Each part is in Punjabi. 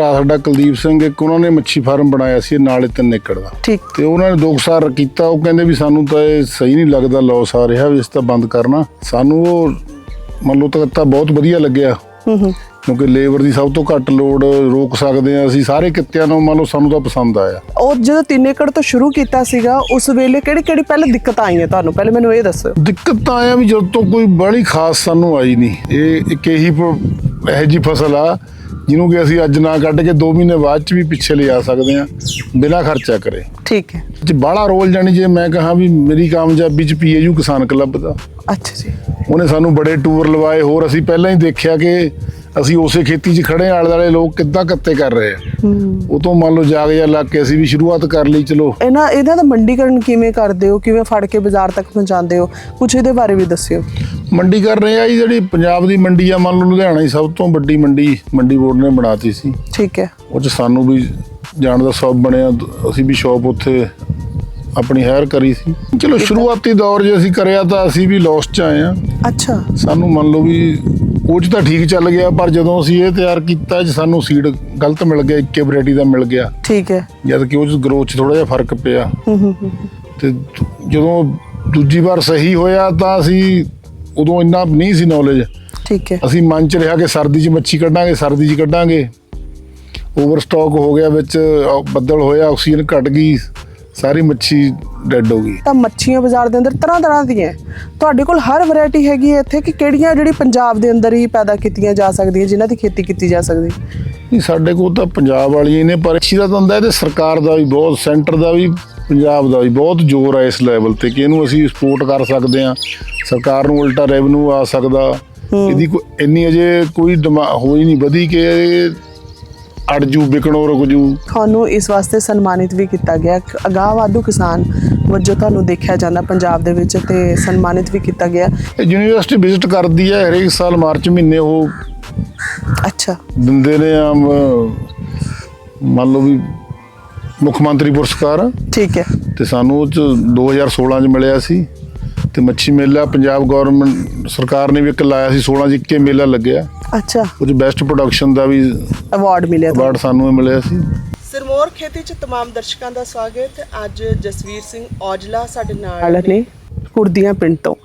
ਭਰਾ ਸਾਡਾ ਕੁਲਦੀਪ ਸਿੰਘ ਇੱਕ ਉਹਨਾਂ ਨੇ ਮੱਛੀ ਫਾਰਮ ਬਣਾਇਆ ਸੀ ਨਾਲੇ 3 ਏਕੜ ਦਾ। ਠੀਕ। ਤੇ ਉਹਨਾਂ ਨੇ ਦੋ ਕੁ ਸਾਲ ਕੀਤਾ ਉਹ ਕਹਿੰਦੇ ਵੀ ਸਾਨੂੰ ਤਾਂ ਇਹ ਸਹੀ ਨਹੀਂ ਲੱਗਦਾ ਲਾਸ ਆ ਰਿਹਾ ਵੀ ਇਸ ਤਾਂ ਬੰਦ ਕਰਨਾ। ਸਾਨੂੰ ਉਹ ਮੰਨ ਲਓ ਤਾਂ ਬਹੁਤ ਵਧੀਆ ਲੱਗਿਆ। ਹੂੰ ਹੂੰ। ਕਿਉਂਕਿ ਲੇਬਰ ਦੀ ਸਭ ਤੋਂ ਘੱਟ ਲੋਡ ਰੋਕ ਸਕਦੇ ਆ ਅਸੀਂ ਸਾਰੇ ਕਿੱਤਿਆਂ ਨੂੰ ਮੰਨ ਲਓ ਸਾਨੂੰ ਤਾਂ ਪਸੰਦ ਆਇਆ। ਉਹ ਜਦੋਂ 3 ਏਕੜ ਤੋਂ ਸ਼ੁਰੂ ਕੀਤਾ ਸੀਗਾ ਉਸ ਵੇਲੇ ਕਿਹੜੀ ਕਿਹੜੀ ਪਹਿਲੇ ਦਿੱਕਤ ਆਈਆਂ ਤੁਹਾਨੂੰ? ਪਹਿਲੇ ਮੈਨੂੰ ਇਹ ਦੱਸੋ। ਦਿੱਕਤ ਆਇਆ ਵੀ ਜਦੋਂ ਤੋਂ ਕੋਈ ਬੜੀ ਖਾਸ ਸਾਨੂੰ ਆਈ ਨਹੀਂ। ਇਹ ਇੱਕ ਇਹੀ ਇਹੋ ਜੀ ਫਸਲ ਆ ਜਿਹਨੂੰ ਕਿ ਅਸੀਂ ਅੱਜ ਨਾ ਕੱਢ ਕੇ 2 ਮਹੀਨੇ ਬਾਅਦ ਚ ਵੀ ਪਿੱਛੇ ਲਿਜਾ ਸਕਦੇ ਆ ਬਿਨਾਂ ਖਰਚਾ ਕਰੇ। ਠੀਕ ਹੈ। ਜੇ ਬਾਹਲਾ ਰੋਲ ਜਾਣੀ ਜੇ ਮੈਂ ਕਹਾਂ ਵੀ ਮੇਰੀ ਕਾਮਯਾਬੀ ਚ ਪੀਏਯੂ ਕਿਸਾਨ ਕਲੱਬ ਦਾ। ਅੱਛਾ ਜੀ। ਉਹਨੇ ਸਾਨੂੰ ਬੜੇ ਟੂਰ ਲਵਾਏ ਹੋਰ ਅਸੀਂ ਪਹਿਲਾਂ ਹੀ ਦੇਖਿਆ ਕਿ ਅਸੀਂ ਉਸੇ ਖੇਤੀ 'ਚ ਖੜੇ ਆਲੇ ਦੁਆਲੇ ਲੋਕ ਕਿੱਦਾਂ ਕੱਤੇ ਕਰ ਰਹੇ ਆ। ਉਹ ਤੋਂ ਮੰਨ ਲਓ ਜਾਗ ਜਾ ਲੱਗ ਕੇ ਅਸੀਂ ਵੀ ਸ਼ੁਰੂਆਤ ਕਰ ਲਈ ਚਲੋ। ਇਹਨਾਂ ਇਹਨਾਂ ਦਾ ਮੰਡੀਕਰਨ ਕਿਵੇਂ ਕਰਦੇ ਹੋ? ਕਿਵੇਂ ਫੜ ਕੇ ਬਾਜ਼ਾਰ ਤੱਕ ਪਹੁੰਚਾਉਂਦੇ ਹੋ? ਕੁਝ ਇਹਦੇ ਬਾਰੇ ਵੀ ਦੱਸਿਓ। ਮੰਡੀ ਕਰ ਰਹੇ ਆ ਜੀ ਜਿਹੜੀ ਪੰਜਾਬ ਦੀ ਮੰਡੀ ਆ ਮੰਨ ਲਓ ਲੁਧਿਆਣਾ ਹੀ ਸਭ ਤੋਂ ਵੱਡੀ ਮੰਡੀ ਮੰਡੀ ਬੋਰਡ ਨੇ ਬਣਾਤੀ ਸੀ। ਠੀਕ ਹੈ। ਉਹ 'ਚ ਸਾਨੂੰ ਵੀ ਜਾਣ ਦਾ ਸਬਬ ਬਣਿਆ ਅਸੀਂ ਵੀ ਸ਼ਾਪ ਉੱਥੇ ਆਪਣੀ ਹਾਇਰ ਕਰੀ ਸੀ। ਚਲੋ ਸ਼ੁਰੂਆਤੀ ਦੌਰ ਜੇ ਅਸੀਂ ਕਰਿਆ ਤਾਂ ਅਸੀਂ ਵੀ ਲਾਸ 'ਚ ਆਏ ਆ ਅੱਛਾ। ਸਾਨੂੰ ਮੰਨ ਲਓ ਵੀ ਉਹ 'ਚ ਤਾਂ ਠੀਕ ਚੱਲ ਗਿਆ ਪਰ ਜਦੋਂ ਅਸੀਂ ਇਹ ਤਿਆਰ ਕੀਤਾ ਜੀ ਸਾਨੂੰ ਸੀਡ ਗਲਤ ਮਿਲ ਗਿਆ ਇੱਕੇ ਵੈਰਾਈਟੀ ਦਾ ਮਿਲ ਗਿਆ। ਠੀਕ ਹੈ। ਜਦ ਕਿ ਉਹ 'ਚ ਗਰੋਥ 'ਚ ਥੋੜਾ ਜਿਹਾ ਫ਼ਰਕ ਪਿਆ। ਹੂੰ ਹੂੰ। ਤੇ ਜਦੋਂ ਦੂਜੀ ਵਾਰ ਸਹੀ ਹੋਇਆ ਤਾਂ ਅਸੀਂ ਉਦੋਂ ਇੰਨਾ ਨਹੀਂ ਸੀ ਨੌਲੇਜ ਠੀਕ ਹੈ। ਅਸੀਂ ਮਨ ਚ ਰਿਹਾ ਕਿ ਸਰਦੀ 'ਚ ਮੱਛੀ ਕੱਢਾਂਗੇ ਸਰਦੀ 'ਚ ਕੱਢਾਂਗੇ। ਓਵਰ ਸਟਾਕ ਹੋ ਗਿਆ ਵਿੱਚ ਬੱਦਲ ਹੋਇਆ ਆਕਸੀਜਨ ਘਟ ਗਈ ਸਾਰੀ ਮੱਛੀ ਡੈੱਡ ਹੋ ਗਈ। ਤਾਂ ਮੱਛੀਆਂ ਬਾਜ਼ਾਰ ਦੇ ਅੰਦਰ ਤਰ੍ਹਾਂ ਤਰ੍ਹਾਂ ਦੀਆਂ। ਤੁਹਾਡੇ ਕੋਲ ਹਰ ਵੈਰਾਈਟੀ ਹੈਗੀ ਹੈ ਇੱਥੇ ਕਿ ਕਿਹੜੀਆਂ ਜਿਹੜੀ ਪੰਜਾਬ ਦੇ ਅੰਦਰ ਹੀ ਪੈਦਾ ਕੀਤੀਆਂ ਜਾ ਸਕਦੀਆਂ ਜਿਨ੍ਹਾਂ ਦੀ ਖੇਤੀ ਕੀਤੀ ਜਾ ਸਕਦੀ? ਨਹੀਂ ਸਾਡੇ ਕੋਲ ਤਾਂ ਪੰਜਾਬ ਵਾਲੀਆਂ ਨੇ ਪਰ ਅੱਛੀ ਦਾ ਤਾਂ ਹੁੰਦਾ ਇਹਦੇ ਸਰਕਾਰ ਦਾ ਵੀ ਬਹੁਤ ਸੈਂਟਰ ਦਾ ਵੀ ਪੰਜਾਬ ਦਾ ਵੀ ਬਹੁਤ ਜ਼ੋਰ ਹੈ ਇਸ ਲੈਵਲ ਤੇ ਕਿ ਇਹਨੂੰ ਅਸੀਂ ਸਪੋਰਟ ਕਰ ਸਕਦੇ ਹਾਂ। ਸਰਕਾਰ ਨੂੰ ਉਲਟਾ ਰੈਵਨਿਊ ਆ ਸਕਦਾ। ਇਹਦੀ ਕੋਈ ਇੰਨੀ ਅਜੇ ਕੋਈ ਹੋਈ ਨਹੀਂ ਵਧੀ ਕਿ ਇਹ ਅੜ ਜੂ ਵਿਕਣੋਂ ਰੁਕ ਜੂ। ਤੁਹਾਨੂੰ ਇਸ ਵਾਸਤੇ ਸਨਮਾਨਿਤ ਵੀ ਕੀਤਾ ਗਿਆ। ਅਗਾਂਹ ਵਾਧੂ ਕਿਸਾਨ ਵਜੋਂ ਤੁਹਾਨੂੰ ਦੇਖਿਆ ਜਾਂਦਾ ਪੰਜਾਬ ਦੇ ਵਿੱਚ ਤੇ ਸਨਮਾਨਿਤ ਵੀ ਕੀਤਾ ਗਿਆ। ਯੂਨੀਵਰਸਿਟੀ ਵਿਜ਼ਿਟ ਕਰਦੀ ਹੈ ਹਰੇਕ ਸਾਲ ਮਾਰਚ ਮਹੀਨੇ ਉਹ ਅੱਛਾ। ਦਿੰਦੇ ਨੇ ਆਮ ਮੰਨ ਲਓ ਵੀ ਮੁੱਖ ਮੰਤਰੀ ਪੁਰਸਕਾਰ ਠੀਕ ਹੈ ਤੇ ਸਾਨੂੰ ਉਹ ਚ 2016 ਚ ਮਿਲਿਆ ਸੀ ਤੇ ਮੱਛੀ ਮੇਲਾ ਪੰਜਾਬ ਗਵਰਨਮੈਂਟ ਸਰਕਾਰ ਨੇ ਵੀ ਇੱਕ ਲਾਇਆ ਸੀ 16 ਚ ਇੱਕੇ ਮੇਲਾ ਲੱਗਿਆ ਅੱਛਾ ਉਹ ਚ ਬੈਸਟ ਪ੍ਰੋਡਕਸ਼ਨ ਦਾ ਵੀ ਅਵਾਰਡ ਮਿਲਿਆ ਤੁਹਾਨੂੰ ਅਵਾਰਡ ਸਾਨੂੰ ਇਹ ਮਿਲਿਆ ਸੀ ਸਿਰਮੌਰ ਖੇਤੀ ਚ तमाम ਦਰਸ਼ਕਾਂ ਦਾ ਸਵਾਗਤ ਅੱਜ ਜਸਵੀਰ ਸਿੰਘ ਔਜਲਾ ਸਾਡੇ ਨਾਲ ਨੇ ਕੁਰਦੀਆਂ ਪਿੰਡ ਤੋਂ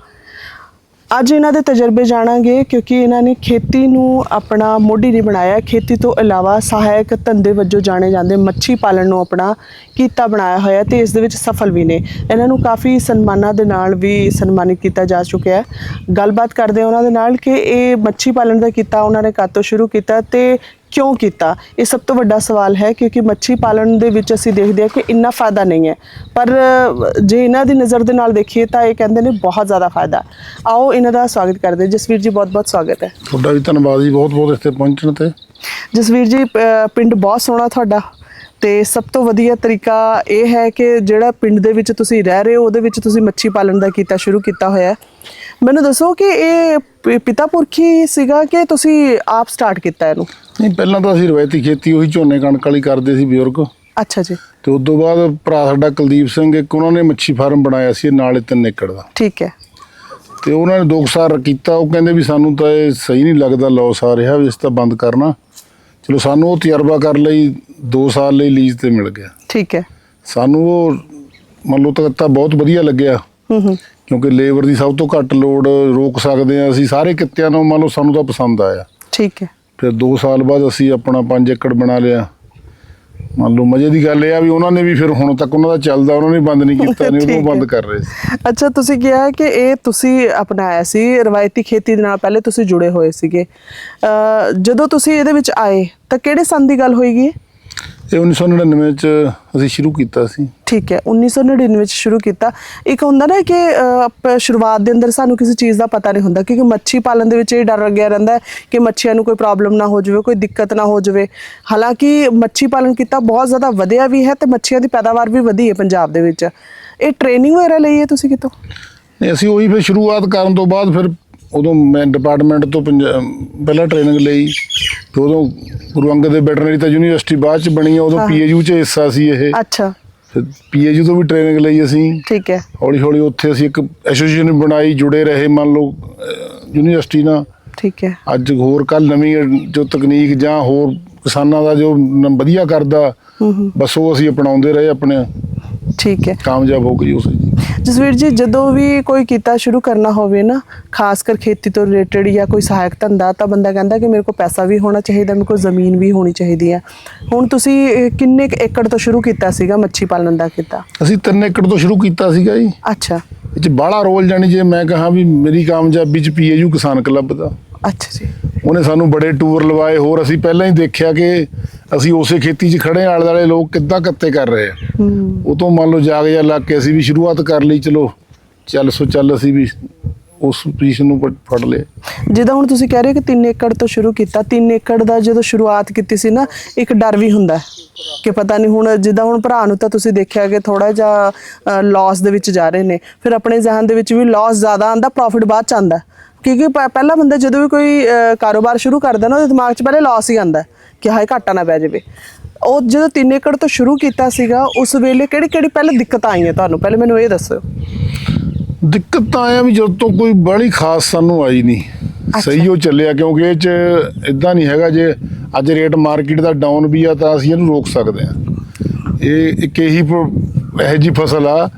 ਅੱਜ ਇਹਨਾਂ ਦੇ ਤਜਰਬੇ ਜਾਣਾਂਗੇ ਕਿਉਂਕਿ ਇਹਨਾਂ ਨੇ ਖੇਤੀ ਨੂੰ ਆਪਣਾ ਮੋਢੀ ਨਹੀਂ ਬਣਾਇਆ। ਖੇਤੀ ਤੋਂ ਇਲਾਵਾ ਸਹਾਇਕ ਧੰਦੇ ਵਜੋਂ ਜਾਣੇ ਜਾਂਦੇ ਮੱਛੀ ਪਾਲਣ ਨੂੰ ਆਪਣਾ ਕੀਤਾ ਬਣਾਇਆ ਹੋਇਆ ਤੇ ਇਸ ਦੇ ਵਿੱਚ ਸਫਲ ਵੀ ਨੇ। ਇਹਨਾਂ ਨੂੰ ਕਾਫੀ ਸਨਮਾਨਾਂ ਦੇ ਨਾਲ ਵੀ ਸਨਮਾਨਿਤ ਕੀਤਾ ਜਾ ਚੁੱਕਿਆ ਹੈ। ਗੱਲਬਾਤ ਕਰਦੇ ਹਾਂ ਉਹਨਾਂ ਦੇ ਨਾਲ ਕਿ ਇਹ ਮੱਛੀ ਪਾਲਣ ਦਾ ਕੀਤਾ ਉਹਨਾਂ ਨੇ ਕਦ ਤੋਂ ਸ਼ੁਰੂ ਕੀਤਾ ਤੇ ਕਿਉਂ ਕੀਤਾ? ਇਹ ਸਭ ਤੋਂ ਵੱਡਾ ਸਵਾਲ ਹੈ ਕਿਉਂਕਿ ਮੱਛੀ ਪਾਲਣ ਦੇ ਵਿੱਚ ਅਸੀਂ ਦੇਖਦੇ ਹਾਂ ਕਿ ਇੰਨਾ ਫਾਇਦਾ ਨਹੀਂ ਹੈ। ਪਰ ਜੇ ਇਹਨਾਂ ਦੀ ਨਜ਼ਰ ਦੇ ਨਾਲ ਦੇਖੀਏ ਤਾਂ ਇਹ ਕਹਿੰਦੇ ਨੇ ਬਹੁਤ ਜ਼ਿਆਦਾ ਫਾਇਦਾ। ਆਓ ਇਹਨਾਂ ਦਾ ਸਵਾਗਤ ਕਰਦੇ। ਜਸਵੀਰ ਜੀ ਬਹੁਤ ਬਹੁਤ ਸਵਾਗਤ ਹੈ। ਤੁਹਾਡਾ ਵੀ ਧੰਨਵਾਦ ਜੀ। ਬਹੁਤ ਬਹੁਤ ਇੱਥੇ ਪਹੁੰਚਣ ਤੇ। ਜਸਵੀਰ ਜੀ ਪਿੰਡ ਬਹੁਤ ਸੋਹਣਾ ਤੁਹਾਡਾ ਤੇ ਸਭ ਤੋਂ ਵਧੀਆ ਤਰੀਕਾ ਇਹ ਹੈ ਕਿ ਜਿਹੜਾ ਪਿੰਡ ਦੇ ਵਿੱਚ ਤੁਸੀਂ ਰਹਿ ਰਹੇ ਹੋ ਉਹਦੇ ਵਿੱਚ ਤੁਸੀਂ ਮੱਛੀ ਪਾਲਣ ਦਾ ਕੀਤਾ ਸ਼ੁਰੂ ਕੀਤਾ ਹੋਇਆ ਹੈ। ਮੈਨੂੰ ਦੱਸੋ ਕਿ ਇਹ ਪਿਤਾ ਪੁਰਖੀ ਸੀਗਾ ਕਿ ਤੁਸੀਂ ਆਪ ਸਟਾਰਟ ਕੀਤਾ ਇਹਨੂੰ? ਨਹੀਂ ਪਹਿਲਾਂ ਤਾਂ ਅਸੀਂ ਰਵਾਇਤੀ ਖੇਤੀ ਉਹੀ ਝੋਨੇ ਕਣਕ ਵਾਲੀ ਕਰਦੇ ਸੀ ਬਜ਼ੁਰਗ। ਅੱਛਾ ਜੀ। ਤੇ ਉਸ ਤੋਂ ਬਾਅਦ ਭਰਾ ਸਾਡਾ ਕੁਲਦੀਪ ਸਿੰਘ ਇੱਕ ਉਹਨਾਂ ਨੇ ਮੱਛੀ ਫਾਰਮ ਬਣਾਇਆ ਸੀ ਨਾਲੇ 3 ਏਕੜ ਦਾ। ਠੀਕ ਹੈ। ਤੇ ਉਹਨਾਂ ਨੇ ਦੋ ਕੁ ਸਾਲ ਕੀਤਾ ਉਹ ਕਹਿੰਦੇ ਵੀ ਸਾਨੂੰ ਤਾਂ ਇਹ ਸਹੀ ਨਹੀਂ ਲੱਗਦਾ ਲਾਸ ਆ ਰਿਹਾ ਵੀ ਇਸ ਤਾਂ ਬੰਦ ਕਰਨਾ। ਚਲੋ ਸਾਨੂੰ ਉਹ ਤਜਰਬਾ ਕਰ ਲਈ 2 ਸਾਲ ਲਈ ਲੀਜ਼ ਤੇ ਮਿਲ ਗਿਆ। ਠੀਕ ਹੈ। ਸਾਨੂੰ ਉਹ ਮੰਨ ਲਓ ਤਾਂ ਤਾਂ ਬਹੁਤ ਵਧੀਆ ਲੱਗਿਆ। ਹੂੰ ਹੂੰ। ਕਿਉਂਕਿ ਲੇਬਰ ਦੀ ਸਭ ਤੋਂ ਘੱਟ ਲੋਡ ਰੋਕ ਸਕਦੇ ਆ ਅਸੀਂ ਸਾਰੇ ਕਿੱਤਿਆਂ ਨੂੰ ਮੰਨ ਲਓ ਸਾਨੂੰ ਤਾਂ ਪਸੰਦ ਆਇਆ। ਠੀਕ ਹੈ। ਫਿਰ 2 ਸਾਲ ਬਾਅਦ ਅਸੀਂ ਆਪਣਾ 5 ਏਕੜ ਬਣਾ ਲਿਆ। ਮੰਨ ਲਓ ਮਜ਼ੇ ਦੀ ਗੱਲ ਇਹ ਆ ਵੀ ਉਹਨਾਂ ਨੇ ਵੀ ਫਿਰ ਹੁਣ ਤੱਕ ਉਹਨਾਂ ਦਾ ਚੱਲਦਾ ਉਹਨਾਂ ਨੇ ਬੰਦ ਨਹੀਂ ਕੀਤਾ ਨਹੀਂ ਠੀਕ ਉਹ ਬੰਦ। ਕਰ ਰਹੇ ਸੀ। ਅੱਛਾ ਤੁਸੀਂ ਕਿਹਾ ਕਿ ਇਹ ਤੁਸੀਂ ਅਪਣਾਇਆ ਸੀ ਰਵਾਇਤੀ ਖੇਤੀ ਦੇ ਨਾਲ ਪਹਿਲੇ ਤੁਸੀਂ ਜੁੜੇ ਹੋਏ ਸੀਗੇ। ਜਦੋਂ ਤੁਸੀਂ ਇਹਦੇ ਵਿੱਚ ਆਏ ਤਾਂ ਕਿਹੜੇ ਸੰਨ ਦੀ ਗੱਲ ਹੋਏਗੀ ਇਹ 1999 ਚ ਅਸੀਂ ਸ਼ੁਰੂ ਕੀਤਾ ਸੀ। ਠੀਕ ਹੈ 1999 ਵਿੱਚ ਸ਼ੁਰੂ ਕੀਤਾ। ਇੱਕ ਹੁੰਦਾ ਨਾ ਕਿ ਅ, ਆਪਾਂ ਸ਼ੁਰੂਆਤ ਦੇ ਅੰਦਰ ਸਾਨੂੰ ਕਿਸੇ ਚੀਜ਼ ਦਾ ਪਤਾ ਨਹੀਂ ਹੁੰਦਾ ਕਿਉਂਕਿ ਮੱਛੀ ਪਾਲਣ ਦੇ ਵਿੱਚ ਇਹ ਡਰ ਲੱਗਿਆ ਰਹਿੰਦਾ ਹੈ ਕਿ ਮੱਛੀਆਂ ਨੂੰ ਕੋਈ ਪ੍ਰੋਬਲਮ ਨਾ ਹੋ ਜਾਵੇ ਕੋਈ ਦਿੱਕਤ ਨਾ ਹੋ ਜਾਵੇ। ਹਾਲਾਂਕਿ ਮੱਛੀ ਪਾਲਣ ਕੀਤਾ ਬਹੁਤ ਜ਼ਿਆਦਾ ਵਧਿਆ ਵੀ ਹੈ ਤੇ ਮੱਛੀਆਂ ਦੀ ਪੈਦਾਵਾਰ ਵੀ ਵਧੀ ਹੈ ਪੰਜਾਬ ਦੇ ਵਿੱਚ। ਇਹ ਟ੍ਰੇਨਿੰਗ ਵਗੈਰਾ ਲਈ ਹੈ ਤੁਸੀਂ ਕਿਤੋਂ? ਨਹੀਂ ਅਸੀਂ ਉਹੀ ਫਿਰ ਸ਼ੁਰੂਆਤ ਕਰਨ ਤੋਂ ਬਾਅਦ ਫਿਰ ਉਦੋਂ ਮੈਂ ਡਿਪਾਰਟਮੈਂਟ ਤੋਂ ਪਹਿਲਾਂ ਟ੍ਰੇਨਿੰਗ ਲਈ ਤੇ ਉਦੋਂ ਗੁਰੂ ਅੰਗਦ ਦੇ ਵੈਟਰਨਰੀ ਤਾਂ ਯੂਨੀਵਰਸਿਟੀ ਬਾਅਦ ਚ ਬਣੀ ਆ ਉਦੋਂ। ਪੀਏਯੂ ਚ ਹਿੱਸਾ ਸੀ ਇਹ। ਅੱਛਾ। ਪੀਏਯੂ ਤੋਂ ਵੀ ਟ੍ਰੇਨਿੰਗ ਲਈ ਅਸੀਂ। ਠੀਕ ਹੈ। ਹੌਲੀ ਹੌਲੀ ਉੱਥੇ ਅਸੀਂ ਇੱਕ ਐਸੋਸੀਏਸ਼ਨ ਬਣਾਈ ਜੁੜੇ ਰਹੇ ਮੰਨ ਲਓ ਯੂਨੀਵਰਸਿਟੀ ਨਾਲ। ਠੀਕ ਹੈ। ਅੱਜ ਹੋਰ ਕੱਲ ਨਵੀਂ ਜੋ ਤਕਨੀਕ ਜਾਂ ਹੋਰ ਕਿਸਾਨਾਂ ਦਾ ਜੋ ਵਧੀਆ ਕਰਦਾ ਬਸ ਉਹ ਅਸੀਂ ਅਪਣਾਉਂਦੇ ਰਹੇ ਆਪਣੇ। ਠੀਕ ਹੈ। ਕਾਮਯਾਬ ਹੋ ਗਏ ਉਸ ਜਸਵੀਰ ਜੀ ਜਦੋਂ ਵੀ ਕੋਈ ਕੀਤਾ ਸ਼ੁਰੂ ਕਰਨਾ ਹੋਵੇ ਨਾ ਖਾਸ ਕਰ ਖੇਤੀ ਤੋਂ ਰਿਲੇਟਡ ਜਾਂ ਕੋਈ ਸਹਾਇਕ ਧੰਦਾ ਤਾਂ ਬੰਦਾ ਕਹਿੰਦਾ ਕਿ ਮੇਰੇ ਕੋਲ ਪੈਸਾ ਵੀ ਹੋਣਾ ਚਾਹੀਦਾ ਮੇਰੇ ਕੋਲ ਜ਼ਮੀਨ ਵੀ ਹੋਣੀ ਚਾਹੀਦੀ ਹੈ। ਹੁਣ ਤੁਸੀਂ ਕਿੰਨੇ ਏਕੜ ਤੋਂ ਸ਼ੁਰੂ ਕੀਤਾ ਸੀਗਾ ਮੱਛੀ ਪਾਲਣ ਦਾ ਕੀਤਾ? ਅਸੀਂ 3 ਏਕੜ ਤੋਂ ਸ਼ੁਰੂ ਕੀਤਾ ਸੀਗਾ ਜੀ। ਅੱਛਾ। ਇਹ ਚ ਬਾਹਲਾ ਰੋਲ ਜਾਣੀ ਜੇ ਮੈਂ ਕਹਾਂ ਵੀ ਮੇਰੀ ਕਾਮਯਾਬੀ ਚ ਪੀਏਯੂ ਕਿਸਾਨ ਕਲੱਬ ਦਾ। ਅੱਛਾ ਜੀ। ਉਹਨੇ ਸਾਨੂੰ ਬੜੇ ਟੂਰ ਲਵਾਏ ਹੋਰ ਅਸੀਂ ਪਹਿਲਾਂ ਹੀ ਦੇਖਿਆ ਕਿ ਅਸੀਂ ਉਸੇ ਖੇਤੀ 'ਚ ਖੜੇ ਆਲੇ ਦੁਆਲੇ ਲੋਕ ਕਿੱਦਾਂ ਕੱਤੇ ਕਰ ਰਹੇ ਆ? ਉਹ ਤੋਂ ਮੰਨ ਲਓ ਜਾਗ ਜਾ ਲੱਗ ਕੇ ਅਸੀਂ ਵੀ ਸ਼ੁਰੂਆਤ ਕਰ ਲਈ ਚਲੋ ਚੱਲ ਸੋ ਚੱਲ ਅਸੀਂ ਵੀ ਉਸ ਪੋਜੀਸ਼ਨ ਨੂੰ ਫੜ- ਲਏ ਜਿੱਦਾਂ ਹੁਣ ਤੁਸੀਂ ਕਹਿ ਰਹੇ ਹੋ ਕਿ 3 ਏਕੜ ਤੋਂ ਸ਼ੁਰੂ ਕੀਤਾ 3 ਏਕੜ ਦਾ ਜਦੋਂ ਸ਼ੁਰੂਆਤ ਕੀਤੀ ਸੀ ਨਾ ਇੱਕ ਡਰ ਵੀ ਹੁੰਦਾ ਕਿ ਪਤਾ ਨਹੀਂ ਹੁਣ ਜਿੱਦਾਂ ਹੁਣ ਭਰਾ ਨੂੰ ਤਾਂ ਤੁਸੀਂ ਦੇਖਿਆ ਕਿ ਥੋੜਾ ਜਿਹਾ ਲਾਸ ਦੇ ਵਿੱਚ ਜਾ ਰਹੇ ਨੇ। ਫਿਰ ਆਪਣੇ ਜ਼ਿਹਨ ਦੇ ਵਿੱਚ ਵੀ ਲਾਸ ਜ਼ਿਆਦਾ ਆਂਦਾ ਪ੍ਰੋਫਿਟ ਬਾਅਦ ਚ ਆਂਦਾ ਕਿਉਂਕਿ ਪਹਿਲਾ ਬੰਦਾ ਜਦੋਂ ਵੀ ਕੋਈ ਕਾਰੋਬਾਰ ਸ਼ੁਰੂ ਕਰਦਾ ਨਾ ਉਹਦੇ ਦਿਮਾਗ 'ਚ ਪਹਿਲੇ ਲਾਸ ਹੀ ਆਂਦਾ ਕਿ ਹਾਏ ਘਾਟਾ ਨਾ ਪੈ ਜਾਵੇ। ਉਹ ਜਦੋਂ 3 ਏਕੜ ਤੋਂ ਸ਼ੁਰੂ ਕੀਤਾ ਸੀਗਾ ਉਸ ਵੇਲੇ ਕਿਹੜੀ ਕਿਹੜੀ ਪਹਿਲੇ ਦਿੱਕਤਾਂ ਆਈਆਂ ਤੁਹਾਨੂੰ? ਪਹਿਲੇ ਮੈਨੂੰ ਇਹ ਦੱਸੋ ਦਿੱਕਤ ਤਾਂ ਆਇਆ ਵੀ ਜਦੋਂ ਤੋਂ ਕੋਈ ਬੜੀ ਖਾਸ ਸਾਨੂੰ ਆਈ ਨਹੀਂ। ਸਹੀ ਉਹ ਚੱਲਿਆ ਕਿਉਂਕਿ ਇਹ ਚ ਇਦਾਂ ਨਹੀਂ ਹੈਗਾ ਜੇ ਅੱਜ ਰੇਟ ਮਾਰਕੀਟ ਦਾ ਡਾਊਨ ਵੀ ਆ ਤਾਂ ਅਸੀਂ ਇਹਨੂੰ ਰੋਕ ਸਕਦੇ ਆ ਇਹ ਇੱਕ ਇਹੀ ਇਹੋ ਜੀ ਫਸਲ ਆ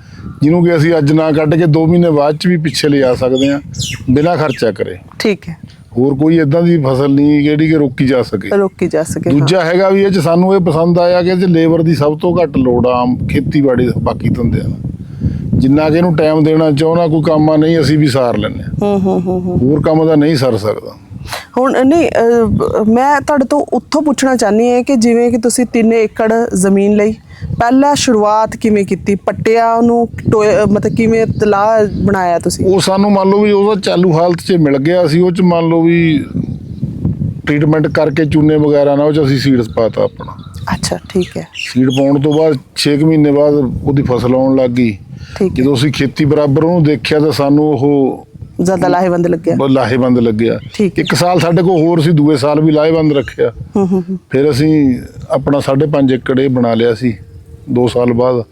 ਜਿਹਨੂੰ ਕਿ ਅਸੀਂ ਅੱਜ ਨਾ ਕੱਢ ਕੇ 2 ਮਹੀਨੇ ਬਾਅਦ ਚ ਵੀ ਪਿੱਛੇ ਲਿਜਾ ਸਕਦੇ ਆ ਬਿਨਾਂ ਖਰਚਾ ਕਰੇ। ਠੀਕ ਹੈ। ਹੋਰ ਕੋਈ ਇਦਾਂ ਦੀ ਫਸਲ ਨਹੀਂ ਜਿਹੜੀ ਕਿ ਰੋਕੀ ਜਾ ਸਕੇ। ਰੋਕੀ ਜਾ ਸਕੇ ਹਾਂ। ਦੂਜਾ ਹੈਗਾ ਵੀ ਇਹ ਚ ਸਾਨੂੰ ਇਹ ਪਸੰਦ ਆਇਆ ਕਿ ਇਹ ਚ ਲੇਬਰ ਦੀ ਸਭ ਤੋਂ ਘੱਟ ਲੋੜ ਆ ਆਮ ਖੇਤੀਬਾੜੀ ਦੇ ਬਾਕੀ ਧੰਦਿਆਂ ਨਾਲ ਜਿੰਨਾ ਕਿ ਇਹਨੂੰ ਟਾਈਮ ਦੇਣਾ ਚਾਹੁੰਦਾ ਕੋਈ ਕੰਮ ਆ ਨਹੀਂ ਅਸੀਂ ਵੀ ਸਾਰ ਲੈਂਦੇ ਹਾਂ। ਹੂੰ ਹੂੰ ਹੂੰ ਹੂੰ। ਹੋਰ ਕੰਮ ਦਾ ਨਹੀਂ ਸਰ ਸਕਦਾ। ਹੁਣ ਨਹੀਂ ਅਹ, ਮੈਂ ਤੁਹਾਡੇ ਤੋਂ ਉੱਥੋਂ ਪੁੱਛਣਾ ਚਾਹਨੀ ਹੈ ਕਿ ਜਿਵੇਂ ਕਿ ਤੁਸੀਂ 3 ਏਕੜ ਜ਼ਮੀਨ ਲਈ ਪਹਿਲਾ ਸ਼ੁਰੂਆਤ ਕਿਵੇਂ ਕੀਤੀ? ਪੱਟਿਆ ਉਹਨੂੰ? ਟੋਏ- ਮਤਲਬ ਕਿਵੇਂ ਤਲਾਹ ਬਣਾਇਆ ਤੁਸੀਂ? ਉਹ ਸਾਨੂੰ ਮੰਨ ਲਓ ਵੀ ਉਹਦਾ ਚਾਲੂ ਹਾਲਤ 'ਚ ਮਿਲ ਗਿਆ ਸੀ ਉਹ 'ਚ ਮੰਨ ਲਓ ਵੀ ਟ੍ਰੀਟਮੈਂਟ ਕਰਕੇ ਚੂਨੇ ਵਗੈਰਾ ਨਾਲ ਉਹ 'ਚ ਅਸੀਂ ਸੀਡਸ ਪਾਤਾ ਆਪਣਾ। ਅੱਛਾ ਠੀਕ ਹੈ। ਸੀਡ ਪਾਉਣ ਤੋਂ ਬਾਅਦ 6 ਮਹੀਨੇ ਬਾਅਦ ਉਹਦੀ ਫਸਲ ਆਉਣ ਲੱਗ ਗਈ। ਠੀਕ ਹੈ। ਜਦੋਂ ਅਸੀਂ ਖੇਤੀ ਬਰਾਬਰ ਉਹਨੂੰ ਦੇਖਿਆ ਤਾਂ ਸਾਨੂੰ ਉਹ ਜ਼ਿਆਦਾ ਲਾਹੇਵੰਦ ਲੱਗਿਆ। ਬਹੁਤ ਲਾਹੇਵੰਦ ਲੱਗਿਆ। ਠੀਕ ਹੈ। ਇੱਕ ਸਾਲ ਸਾਡੇ ਕੋਲ ਹੋਰ ਸੀ ਦੂਏ ਸਾਲ ਵੀ ਲਾਹੇਵੰਦ ਰੱਖਿਆ। ਹੂੰ ਹੂੰ ਹੂੰ, ਫਿਰ ਅਸੀਂ ਆਪਣਾ 5.5 ਏਕੜ ਇਹ ਬਣਾ ਲਿਆ ਸੀ। 2 ਸਾਲ ਬਾਅਦ।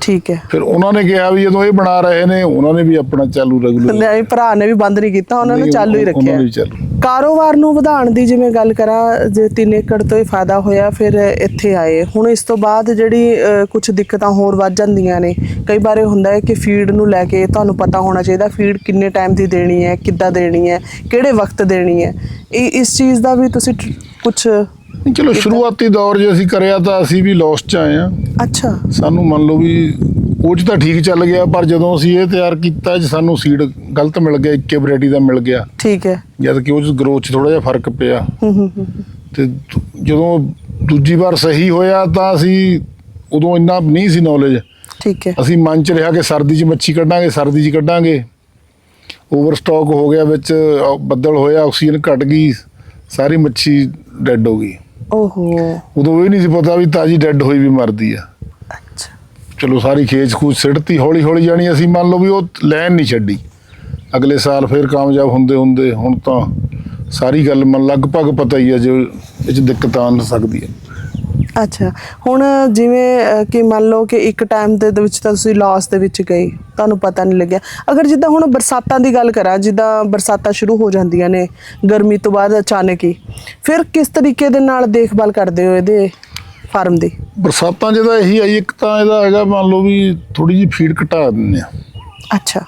ਠੀਕ ਹੈ। ਫਿਰ ਉਹਨਾਂ ਨੇ ਕਿਹਾ ਵੀ ਜਦੋਂ ਇਹ ਬਣਾ ਰਹੇ ਨੇ ਉਹਨਾਂ ਨੇ ਵੀ ਆਪਣਾ ਚਾਲੂ ਰੈਗੂਲਰ ਨਹੀਂ ਭਰਾ ਨੇ ਵੀ ਬੰਦ ਨਹੀਂ ਕੀਤਾ ਉਹਨਾਂ ਨੇ ਚਾਲੂ ਹੀ ਉਹਨਾਂ ਰੱਖਿਆ। ਨੇ ਵੀ ਚਾਲੂ। ਕਾਰੋਬਾਰ ਨੂੰ ਵਧਾਉਣ ਦੀ ਜਿਵੇਂ ਗੱਲ ਕਰਾਂ ਜੇ 3 ਏਕੜ ਤੋਂ ਹੀ ਫਾਇਦਾ ਹੋਇਆ ਫਿਰ ਇੱਥੇ ਆਏ। ਹੁਣ ਇਸ ਤੋਂ ਬਾਅਦ ਜਿਹੜੀ ਕੁਝ ਦਿੱਕਤਾਂ ਹੋਰ ਵੱਧ ਜਾਂਦੀਆਂ ਨੇ। ਕਈ ਵਾਰ ਇਹ ਹੁੰਦਾ ਹੈ ਕਿ ਫੀਡ ਨੂੰ ਲੈ ਕੇ ਤੁਹਾਨੂੰ ਪਤਾ ਹੋਣਾ ਚਾਹੀਦਾ ਫੀਡ ਕਿੰਨੇ ਟਾਈਮ ਦੀ ਦੇਣੀ ਹੈ ਕਿੱਦਾਂ ਦੇਣੀ ਹੈ ਕਿਹੜੇ ਵਕਤ ਦੇਣੀ ਹੈ। ਇਹ ਇਸ ਚੀਜ਼ ਦਾ ਵੀ ਤੁਸੀਂ ਕੁਝ ਨਹੀਂ, ਚਲੋ ਸ਼ੁਰੂਆਤੀ ਦੌਰ ਜੇ ਅਸੀਂ ਕਰਿਆ ਤਾਂ ਅਸੀਂ ਵੀ ਲੌਸ ਚ ਆਏ ਆ ਅੱਛਾ। ਸਾਨੂੰ ਮੰਨ ਲਓ ਵੀ ਉਹ 'ਚ ਤਾਂ ਠੀਕ ਚੱਲ ਗਿਆ ਪਰ ਜਦੋਂ ਅਸੀਂ ਇਹ ਤਿਆਰ ਕੀਤਾ ਜੇ ਸਾਨੂੰ ਸੀਡ ਗਲਤ ਮਿਲ ਗਿਆ ਇੱਕੇ ਵੈਰਾਈਟੀ ਦਾ ਮਿਲ ਗਿਆ। ਠੀਕ ਹੈ। ਜਦ ਕਿ ਉਹ 'ਚ ਗਰੋਥ 'ਚ ਥੋੜਾ ਜਿਹਾ ਫ਼ਰਕ ਪਿਆ। ਹੂੰ ਹੂੰ ਹੂੰ ਤੇ ਜਦੋਂ ਦੂਜੀ ਵਾਰ ਸਹੀ ਹੋਇਆ ਤਾਂ ਅਸੀਂ ਉਦੋਂ ਇੰਨਾ ਨਹੀਂ ਸੀ ਨੌਲੇਜ ਠੀਕ ਹੈ। ਅਸੀਂ ਮਨ ਚ ਰਿਹਾ ਕਿ ਸਰਦੀ 'ਚ ਮੱਛੀ ਕੱਢਾਂਗੇ ਸਰਦੀ 'ਚ ਕੱਢਾਂਗੇ। ਓਵਰ ਸਟਾਕ ਹੋ ਗਿਆ ਵਿੱਚ ਬੱਦਲ ਹੋਇਆ ਆਕਸੀਜਨ ਘਟ ਗਈ ਸਾਰੀ ਮੱਛੀ ਡੈੱਡ ਹੋ ਗਈ। ਓਹੋ। ਉਦੋਂ ਇਹ ਨਹੀਂ ਸੀ ਪਤਾ ਵੀ ਤਾਜੀ ਡੈੱਡ ਹੋਈ ਵੀ ਮਰਦੀ ਆ। ਅੱਛਾ। ਚਲੋ ਸਾਰੀ ਖੇਚ ਖੂਚ ਸਿੱਟਤੀ ਹੌਲੀ ਹੌਲੀ ਜਾਣੀ ਅਸੀਂ ਮੰਨ ਲਓ ਵੀ ਉਹ ਲੈਣ ਨਹੀਂ ਛੱਡੀ। ਅਗਲੇ ਸਾਲ ਫਿਰ ਕਾਮਯਾਬ ਹੁੰਦੇ ਹੁੰਦੇ ਹੁਣ ਤਾਂ ਸਾਰੀ ਗੱਲ ਮਨ ਲਗਭਗ ਪਤਾ ਹੀ ਹੈ ਜੋ ਇਹ ਚ ਦਿੱਕਤ ਆ ਸਕਦੀ ਹੈ ਅੱਛਾ। ਹੁਣ ਜਿਵੇਂ ਕਿ ਮੰਨ ਲਓ ਕਿ ਇੱਕ ਟਾਈਮ ਦੇ ਦੇ ਵਿੱਚ ਤਾਂ ਤੁਸੀਂ ਲਾਸ ਦੇ ਵਿੱਚ ਗਏ ਤੁਹਾਨੂੰ ਪਤਾ ਨਹੀਂ ਲੱਗਿਆ। ਅਗਰ ਜਿੱਦਾਂ ਹੁਣ ਬਰਸਾਤਾਂ ਦੀ ਗੱਲ ਕਰਾਂ ਜਿੱਦਾਂ ਬਰਸਾਤਾਂ ਸ਼ੁਰੂ ਹੋ ਜਾਂਦੀਆਂ ਨੇ ਗਰਮੀ ਤੋਂ ਬਾਅਦ ਅਚਾਨਕ ਹੀ ਫਿਰ ਕਿਸ ਤਰੀਕੇ ਦੇ ਨਾਲ ਦੇਖਭਾਲ ਕਰਦੇ ਹੋ ਇਹਦੇ ਫਾਰਮ ਦੀ? ਬਰਸਾਤਾਂ ਜਿਹਦਾ ਇਹੀ ਜੀ, ਇੱਕ ਤਾਂ ਇਹਦਾ ਹੈਗਾ ਮੰਨ ਲਓ ਵੀ ਥੋੜੀ ਜਿਹੀ ਫੀਡ ਘਟਾ ਦਿੰਦੇ ਆ ਅੱਛਾ।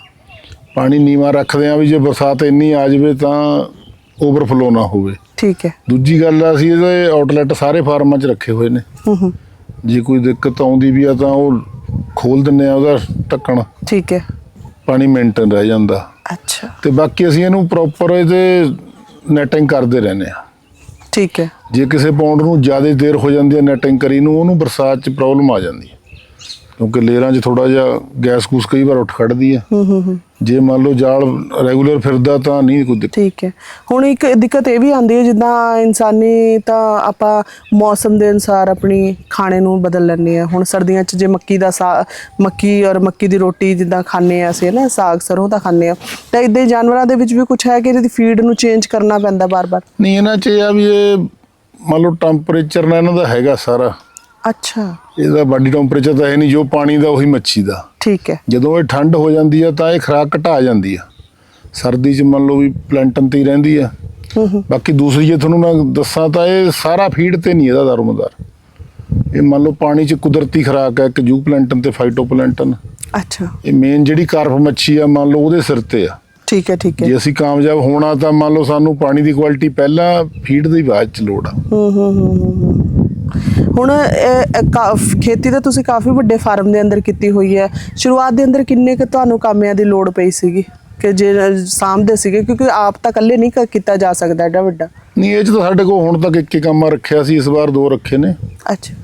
ਪਾਣੀ ਨੀਵਾ ਰੱਖਦੇ ਆ ਵੀ ਜੇ ਬਰਸਾਤ ਇੰਨੀ ਆ ਜਾਵੇ ਤਾਂ ਓਵਰਫਲੋ ਨਾ ਹੋਵੇ। ਠੀਕ ਹੈ। ਦੂਜੀ ਗੱਲ ਆ ਅਸੀਂ ਇਹਦੇ ਆਊਟਲੈਟ ਸਾਰੇ ਫਾਰਮਾਂ 'ਚ ਰੱਖੇ ਹੋਏ ਨੇ। ਹੂੰ ਹੂੰ। ਜੇ ਕੋਈ ਦਿੱਕਤ ਆਉਂਦੀ ਵੀ ਆ ਤਾਂ ਉਹ ਖੋਲ ਦਿੰਨੇ ਆ ਉਹਦਾ ਢੱਕਣ। ਠੀਕ ਹੈ। ਪਾਣੀ ਮੇਨਟੇਨ ਰਹਿ ਜਾਂਦਾ। ਅੱਛਾ। ਤੇ ਬਾਕੀ ਅਸੀਂ ਇਹਨੂੰ ਪ੍ਰੋਪਰ ਇਹਦੇ ਨੈਟਿੰਗ ਕਰਦੇ ਰਹਿੰਦੇ ਆ। ਠੀਕ ਹੈ। ਜੇ ਕਿਸੇ ਪੌਂਡ ਨੂੰ ਜ਼ਿਆਦਾ ਦੇਰ ਹੋ ਜਾਂਦੀ ਹੈ ਨੈਟਿੰਗ ਕਰੀ ਨੂੰ ਉਹਨੂੰ ਬਰਸਾਤ 'ਚ ਪ੍ਰੋਬਲਮ ਆ ਜਾਂਦੀ ਹੈ ਕਿਉਂਕਿ ਲੇਅਰਾਂ 'ਚ ਥੋੜਾ ਜਿਹਾ ਗੈਸ ਕੂਸ ਕਈ ਵਾਰ ਉੱਠ ਖੜਦੀ ਹੈ ਹੂੰ ਹੂੰ ਹੂੰ। ਜੇ ਮੰਨ ਲਓ ਜਾਲ ਰੈਗੂਲਰ ਫਿਰਦਾ ਤਾਂ ਨਹੀਂ ਕੋਈ ਦਿੱਕਤ। ਠੀਕ ਹੈ। ਹੁਣ ਇੱਕ ਦਿੱਕਤ ਇਹ ਵੀ ਆਉਂਦੀ ਹੈ ਜਿੱਦਾਂ ਇਨਸਾਨੀ ਤਾਂ ਆਪਾਂ ਮੌਸਮ ਦੇ ਅਨੁਸਾਰ ਆਪਣੀ ਖਾਣੇ ਨੂੰ ਬਦਲ ਲੈਂਦੇ ਆ ਹੁਣ ਸਰਦੀਆਂ 'ਚ ਜੇ ਮੱਕੀ ਦਾ ਸਾ ਮੱਕੀ ਔਰ ਮੱਕੀ ਦੀ ਰੋਟੀ ਜਿੱਦਾਂ ਖਾਂਦੇ ਆ ਅਸੀਂ ਨਾ ਸਾਗ ਸਰੋਂ ਦਾ ਖਾਂਦੇ ਆ ਤਾਂ ਇਦਾਂ ਹੀ ਜਾਨਵਰਾਂ ਦੇ ਵਿੱਚ ਵੀ ਕੁਝ ਹੈ ਕਿ ਇਹਦੀ ਫੀਡ ਨੂੰ ਚੇਂਜ ਕਰਨਾ ਪੈਂਦਾ ਬਾਰ-ਬਾਰ? ਨਹੀਂ ਇਹਨਾਂ 'ਚ ਇਹ ਆ ਵੀ ਇਹ ਮੰਨ ਲਓ ਟੈਂਪਰੇਚਰ ਨਾਲ ਇਹਨਾਂ ਦਾ ਹੈਗਾ ਸਾਰਾ। ਅੱਛਾ। ਇਹਦਾ ਬਾਡੀ ਟੈਂਪਰੇਚਰ ਤਾਂ ਹੈ ਨਹੀਂ ਜੋ ਪਾਣੀ ਦਾ ਉਹੀ ਮੱਛੀ ਦਾ। ਠੀਕ ਹੈ। ਜਦੋਂ ਇਹ ਠੰਡ ਹੋ ਜਾਂਦੀ ਆ ਤਾਂ ਇਹ ਖਰਾਕ ਘਟਾ ਜਾਂਦੀ ਆ। ਸਰਦੀ 'ਚ ਮੰਨ ਲਓ ਵੀ ਪਲੈਂਟਨ ਤੇ ਹੀ ਰਹਿੰਦੀ ਆ। ਬਾਕੀ ਦੂਸਰੀ ਜੇ ਤੁਹਾਨੂੰ ਮੈਂ ਦੱਸਾਂ ਤਾਂ ਇਹ ਸਾਰਾ ਫੀਡ ਤੇ ਨਹੀਂ ਇਹਦਾ ਦਾਰੋਮਦਾਰ। ਇਹ ਮੰਨ ਲਓ ਪਾਣੀ 'ਚ ਕੁਦਰਤੀ ਖੁਰਾਕ ਹੈ ਇੱਕ ਜੂ ਪਲੈਂਟਨ ਤੇ ਫਾਈਟੋਪਲੈਂਟਨ ਅੱਛਾ। ਇਹ ਮੇਨ ਜਿਹੜੀ ਕਾਰਪ ਮੱਛੀ ਆ ਮੰਨ ਲਓ ਉਹਦੇ ਸਿਰ ਤੇ ਆ। ਠੀਕ ਹੈ ਠੀਕ ਹੈ। ਜੇ ਅਸੀਂ ਕਾਮਯਾਬ ਹੋਣਾ ਤਾਂ ਮੰਨ ਲਓ ਸਾਨੂੰ ਪਾਣੀ ਦੀ ਕੁਆਲਿਟੀ ਪਹਿਲਾਂ ਫੀਡ ਦੀ ਬਾਅਦ ਚ ਲੋੜ ਆ। ਹੂੰ ਹੂੰ, ਹੂੰ। ਹੁਣ ਖੇਤੀ ਤਾਂ ਤੁਸੀਂ ਕਾਫੀ ਵੱਡੇ ਫਾਰਮ ਦੇ ਅੰਦਰ ਕੀਤੀ ਹੋਈ ਹੈ। ਸ਼ੁਰੂਆਤ ਦੇ ਅੰਦਰ ਕਿੰਨੇ ਕੁ ਤੁਹਾਨੂੰ ਕਾਮਿਆਂ ਦੀ ਲੋੜ ਪਈ ਸੀਗੀ? ਕਿ ਜੇ ਸਾਂਭਦੇ ਸੀਗੇ? ਕਿਉਂਕਿ ਆਪ ਤਾਂ ਇਕੱਲੇ ਨਹੀਂ ਕੀਤਾ ਜਾ ਸਕਦਾ ਐਡਾ ਵੱਡਾ। ਨਹੀਂ ਇਹ ਚ ਤਾਂ ਸਾਡੇ ਕੋਲ ਹੁਣ ਤੱਕ ਇੱਕ ਹੀ ਕੰਮ ਰੱਖਿਆ ਸੀ ਇਸ ਵਾਰ ਦੋ ਰੱਖੇ ਨੇ। ਅੱਛਾ।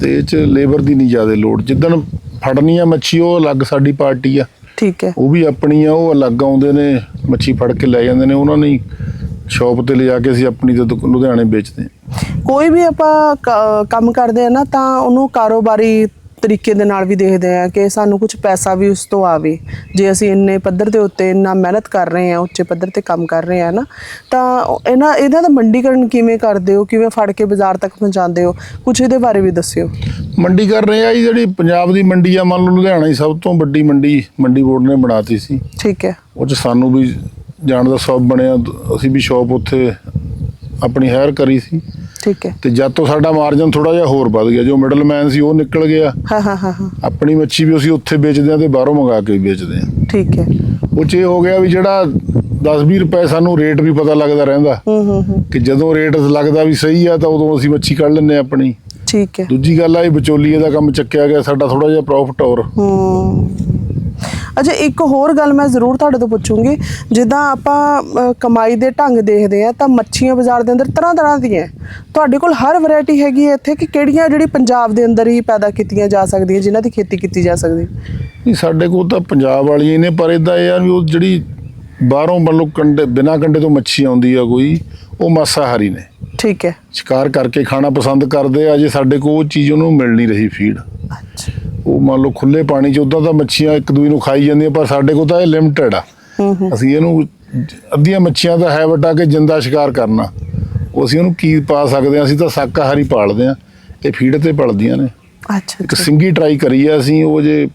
ਤੇ ਇਹ ਚ ਲੇਬਰ ਦੀ ਨਹੀਂ ਜ਼ਿਆਦਾ ਲੋੜ। ਜਿੱਦਣ ਫੜਨੀ ਆ ਮੱਛੀ ਉਹ ਅਲੱਗ ਸਾਡੀ ਪਾਰਟੀ ਆ। ਠੀਕ ਹੈ। ਉਹ ਵੀ ਆਪਣੀ ਆ ਉਹ ਅਲੱਗ ਆਉਂਦੇ ਨੇ ਮੱਛੀ ਫੜ ਕੇ ਲੈ ਜਾਂਦੇ ਨੇ। ਉਹਨਾਂ ਨੇ ਸ਼ਾਪ ਤੇ ਲਿਜਾ ਕੇ ਅਸੀਂ ਆਪਣੀ ਤੇ ਦੁਕ- ਲੁਧਿਆਣੇ ਵੇਚਦੇ ਹਾਂ। ਕੋਈ ਵੀ ਆਪਾਂ ਕ- ਕੰਮ ਕਰਦੇ ਆ ਨਾ ਤਾਂ ਉਹਨੂੰ ਕਾਰੋਬਾਰੀ ਤਰੀਕੇ ਦੇ ਨਾਲ ਵੀ ਦੇਖਦੇ ਆ ਕਿ ਸਾਨੂੰ ਕੁਝ ਪੈਸਾ ਵੀ ਉਸ ਤੋਂ ਆਵੇ। ਜੇ ਅਸੀਂ ਇੰਨੇ ਪੱਧਰ ਦੇ ਉੱਤੇ ਇੰਨਾ ਮਿਹਨਤ ਕਰ ਰਹੇ ਆ ਉੱਚੇ ਪੱਧਰ ਤੇ ਕੰਮ ਕਰ ਰਹੇ ਆ ਨਾ ਤਾਂ ਉਹ- ਇਹਨਾਂ ਇਹਨਾਂ ਦਾ ਮੰਡੀਕਰਨ ਕਿਵੇਂ ਕਰਦੇ ਹੋ? ਕਿਵੇਂ ਫੜ ਕੇ ਬਾਜ਼ਾਰ ਤੱਕ ਪਹੁੰਚਾਉਂਦੇ ਹੋ? ਕੁਝ ਇਹਦੇ ਬਾਰੇ ਵੀ ਦੱਸਿਓ। ਮੰਡੀ ਕਰ ਰਹੇ ਆ ਜੀ ਜਿਹੜੀ ਪੰਜਾਬ ਦੀ ਮੰਡੀ ਆ ਮੰਨ ਲਓ ਲੁਧਿਆਣਾ ਹੀ ਸਭ ਤੋਂ ਵੱਡੀ ਮੰਡੀ ਮੰਡੀ ਬੋਰਡ ਨੇ ਬਣਾਤੀ ਸੀ। ਠੀਕ ਹੈ। ਉਹ ਚ ਸਾਨੂੰ ਵੀ ਜਾਣ ਦਾ ਸੌਬ ਬਣਿਆ ਅਸੀਂ ਵੀ ਸ਼ਾਪ ਉੱਥੇ ਆਪਣੀ ਹਾਇਰ ਕਰੀ ਸੀ। ਠੀਕ ਹੈ। ਤੇ ਜਦ ਤੋਂ ਸਾਡਾ ਮਾਰਜਨ ਥੋੜਾ ਜਿਹਾ ਹੋਰ ਵੱਧ ਗਿਆ ਜੋ ਮਿਡਲਮੈਨ ਸੀ ਉਹ ਨਿਕਲ ਗਿਆ। ਹਾਂ ਹਾਂ ਹਾਂ ਹਾਂ। ਆਪਣੀ ਮੱਛੀ ਵੀ ਅਸੀਂ ਉੱਥੇ ਵੇਚਦੇ ਆ ਤੇ ਬਾਹਰੋਂ ਮੰਗਾ ਕੇ ਵੀ ਵੇਚਦੇ ਆ ਠੀਕ ਹੈ। ਉਹ ਚ ਇਹ ਹੋ ਗਿਆ ਵੀ ਜਿਹੜਾ 10-20 ਰੁਪਏ ਸਾਨੂੰ ਰੇਟ ਵੀ ਪਤਾ ਲੱਗਦਾ ਰਹਿੰਦਾ। ਹੂੰ ਹੂੰ ਹੂੰ। ਕਿ ਜਦੋਂ ਰੇਟ ਲੱਗਦਾ ਵੀ ਸਹੀ ਆ ਤਾਂ ਉਦੋਂ ਅਸੀਂ ਮੱਛੀ ਕੱਢ ਲੈਂਦੇ ਆ ਆਪਣੀ। ਠੀਕ ਹੈ। ਦੂਜੀ ਗੱਲ ਆ ਇਹ ਵਿਚੋਲੀਏ ਦਾ ਕੰਮ ਚੱਕਿਆ ਗਿਆ ਸਾਡਾ ਥੋੜਾ ਜਿਹਾ ਪ੍ਰੋਫਿਟ ਹੋਰ। ਹੂੰ। ਅੱਛਾ ਇੱਕ ਹੋਰ ਗੱਲ ਮੈਂ ਜ਼ਰੂਰ ਤੁਹਾਡੇ ਤੋਂ ਪੁੱਛੂੰਗੀ। ਜਿੱਦਾਂ ਆਪਾਂ ਕਮਾਈ ਦੇ ਢੰਗ ਦੇਖਦੇ ਆ ਤਾਂ ਮੱਛੀਆਂ ਬਾਜ਼ਾਰ ਦੇ ਅੰਦਰ ਤਰ੍ਹਾਂ ਤਰ੍ਹਾਂ ਦੀਆਂ ਤੁਹਾਡੇ ਕੋਲ ਹਰ ਵੈਰਾਈਟੀ ਹੈਗੀ ਹੈ ਇੱਥੇ ਕਿ ਕਿਹੜੀਆਂ ਜਿਹੜੀ ਪੰਜਾਬ ਦੇ ਅੰਦਰ ਹੀ ਪੈਦਾ ਕੀਤੀਆਂ ਜਾ ਸਕਦੀਆਂ, ਜਿਨ੍ਹਾਂ ਦੀ ਖੇਤੀ ਕੀਤੀ ਜਾ ਸਕਦੀ? ਨਹੀਂ, ਸਾਡੇ ਕੋਲ ਤਾਂ ਪੰਜਾਬ ਵਾਲੀਆਂ ਹੀ ਨੇ, ਪਰ ਇਦਾਂ ਇਹ ਆ ਵੀ ਉਹ ਜਿਹੜੀ ਬਾਹਰੋਂ ਮਤਲਬ ਕੰਡੇ, ਬਿਨਾ ਕੰਡੇ ਤੋਂ ਮੱਛੀ ਆਉਂਦੀ ਆ ਕੋਈ, ਉਹ ਮਾਸਾਹਾਰੀ ਨੇ। ਠੀਕ ਹੈ। ਸ਼ਿਕਾਰ ਕਰਕੇ ਖਾਣਾ ਪਸੰਦ ਕਰਦੇ ਆ ਜੇ ਸਾਡੇ ਕੋਲ ਉਹ ਚੀਜ਼ ਉਹਨੂੰ ਮਿਲ ਨਹੀਂ ਰਹੀ ਫੀਡ ਅੱਛਾ। ਉਹ ਮੰਨ ਲਓ ਖੁੱਲੇ ਪਾਣੀ 'ਚ ਉਦਾਂ ਤਾਂ ਮੱਛੀਆਂ ਇੱਕ ਦੂਜੀ ਨੂੰ ਖਾਈ ਜਾਂਦੀਆਂ ਪਰ ਸਾਡੇ ਕੋਲ ਤਾਂ ਇਹ ਲਿਮਟਿਡ ਆ। ਅਸੀਂ ਇਹਨੂੰ ਅੱਧੀਆਂ ਮੱਛੀਆਂ ਦਾ ਹੈਬਿਟ ਆ ਕਿ ਜਿੰਦਾ ਸ਼ਿਕਾਰ ਕਰਨਾ। ਉਹ ਅਸੀਂ ਉਹਨੂੰ ਕੀ ਪਾ ਸਕਦੇ ਆ? ਅਸੀਂ ਤਾਂ ਸ਼ਾਕਾਹਾਰੀ ਪਾਲਦੇ ਆ। ਇਹ ਫੀਡ ਤੇ ਪਲਦੀਆਂ ਨੇ। ਅੱਛਾ ਇੱਕ ਸਿੰਗੀ ਟਰਾਈ ਕਰੀ ਆ ਅਸੀਂ ਉਹ ਜੇ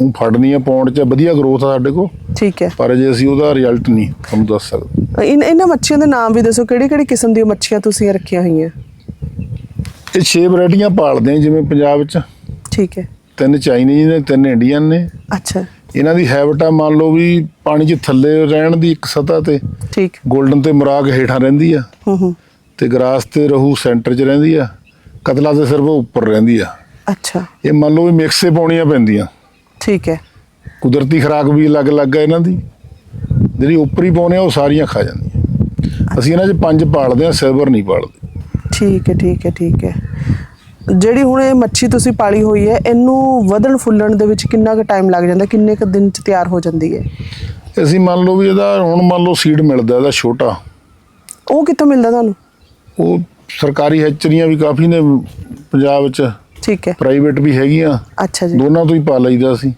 ਉਹ ਫੜਨੀ ਆ ਪੌਂਡ 'ਚ ਵਧੀਆ ਗਰੋਥ ਆ ਸਾਡੇ ਕੋਲ। ਠੀਕ ਹੈ। ਪਰ ਜੇ ਅਸੀਂ ਉਹਦਾ ਰਿਜ਼ਲਟ ਨਹੀਂ ਤੁਹਾਨੂੰ ਦੱਸ ਸਕਦੇ। ਇਨ ਇਹਨਾਂ ਮੱਛੀਆਂ ਦੇ ਨਾਮ ਵੀ ਦੱਸੋ ਕਿਹੜੀ ਕਿਹੜੀ ਕਿਸਮ ਦੀਆਂ ਮੱਛੀਆਂ ਤੁਸੀਂ ਰੱਖੀਆਂ ਹੋਈਆਂ? ਇਹ ਛੇ ਵੈਰਾਈਟੀਆਂ ਪਾਲਦੇ ਆ ਜਿਵੇਂ ਪੰਜਾਬ 'ਚ ਠੀਕ ਹੈ। ਤਿੰਨ ਚਾਈਨੀਜ਼ ਨੇ ਤਿੰਨ ਇੰਡੀਅਨ ਨੇ। ਅੱਛਾ। ਇਹਨਾਂ ਦੀ ਹੈਬਿਟ ਆ ਮੰਨ ਲਓ ਵੀ ਪਾਣੀ 'ਚ ਥੱਲੇ ਰਹਿਣ ਦੀ ਇੱਕ ਸਤ੍ਹਾ ਤੇ ਠੀਕ। 골ਡਨ ਤੇ ਮੁਰਾਗ ਹੇਠਾਂ ਰਹਿੰਦੀ ਆ। ਹੂੰ ਹੂੰ। ਤੇ ਗਰਾਸ ਤੇ ਰਹੂ ਸੈਂਟਰ 'ਚ ਰਹਿੰਦੀ ਆ। ਕਤਲਾ ਤੇ ਸਿਰਫ ਉੱਪਰ ਰਹਿੰਦੀ ਆ। ਅੱਛਾ। ਇਹ ਮੰਨ ਲਓ ਵੀ ਮਿਕਸੇ ਪਾਉਣੀਆਂ ਪੈਂਦੀਆਂ। ਠੀਕ ਹੈ। ਕੁਦਰਤੀ ਖੁਰਾਕ ਵੀ ਅਲੱਗ-ਅਲੱਗ ਆ ਇਹਨਾਂ ਦੀ। ਜਿਹੜੀ ਉੱਪਰੀ ਪਾਉਨੇ ਆ ਉਹ ਸਾਰੀਆਂ ਖਾ ਜਾਂਦੀਆਂ। ਅਸੀਂ ਇਹਨਾਂ 'ਚ ਪੰਜ ਪਾਲਦੇ ਆ ਸਿਲਵਰ ਨਹੀਂ ਪਾਲਦੇ। ਠੀਕ ਹੈ ਠੀਕ ਹੈ ਠੀਕ ਹੈ। ਜਿਹੜੀ ਹੁਣ ਇਹ ਮੱਛੀ ਤੁਸੀਂ ਪਾਲੀ ਹੋਈ ਹੈ ਇਹਨੂੰ ਵਧਣ ਫੁੱਲਣ ਦੇ ਵਿੱਚ ਕਿੰਨਾ ਕੁ ਟਾਈਮ ਲੱਗ ਜਾਂਦਾ? ਕਿੰਨੇ ਕੁ ਦਿਨ ਚ ਤਿਆਰ ਹੋ ਜਾਂਦੀ ਹੈ? ਅਸੀਂ ਮੰਨ ਲਓ ਵੀ ਇਹਦਾ ਹੁਣ ਮੰਨ ਲਓ ਸੀਡ ਮਿਲਦਾ ਇਹਦਾ ਛੋਟਾ। ਉਹ ਕਿੱਥੋਂ ਮਿਲਦਾ ਤੁਹਾਨੂੰ? ਉਹ ਸਰਕਾਰੀ ਹੈਚਰੀਆਂ ਵੀ ਕਾਫੀ ਨੇ ਪੰਜਾਬ ਵਿੱਚ ਠੀਕ ਹੈ। ਪ੍ਰਾਈਵੇਟ ਵੀ ਹੈਗੀਆਂ। ਅੱਛਾ ਜੀ। ਦੋਨਾਂ ਤੋਂ ਹੀ ਪਾ ਲਈਦਾ ਅਸੀਂ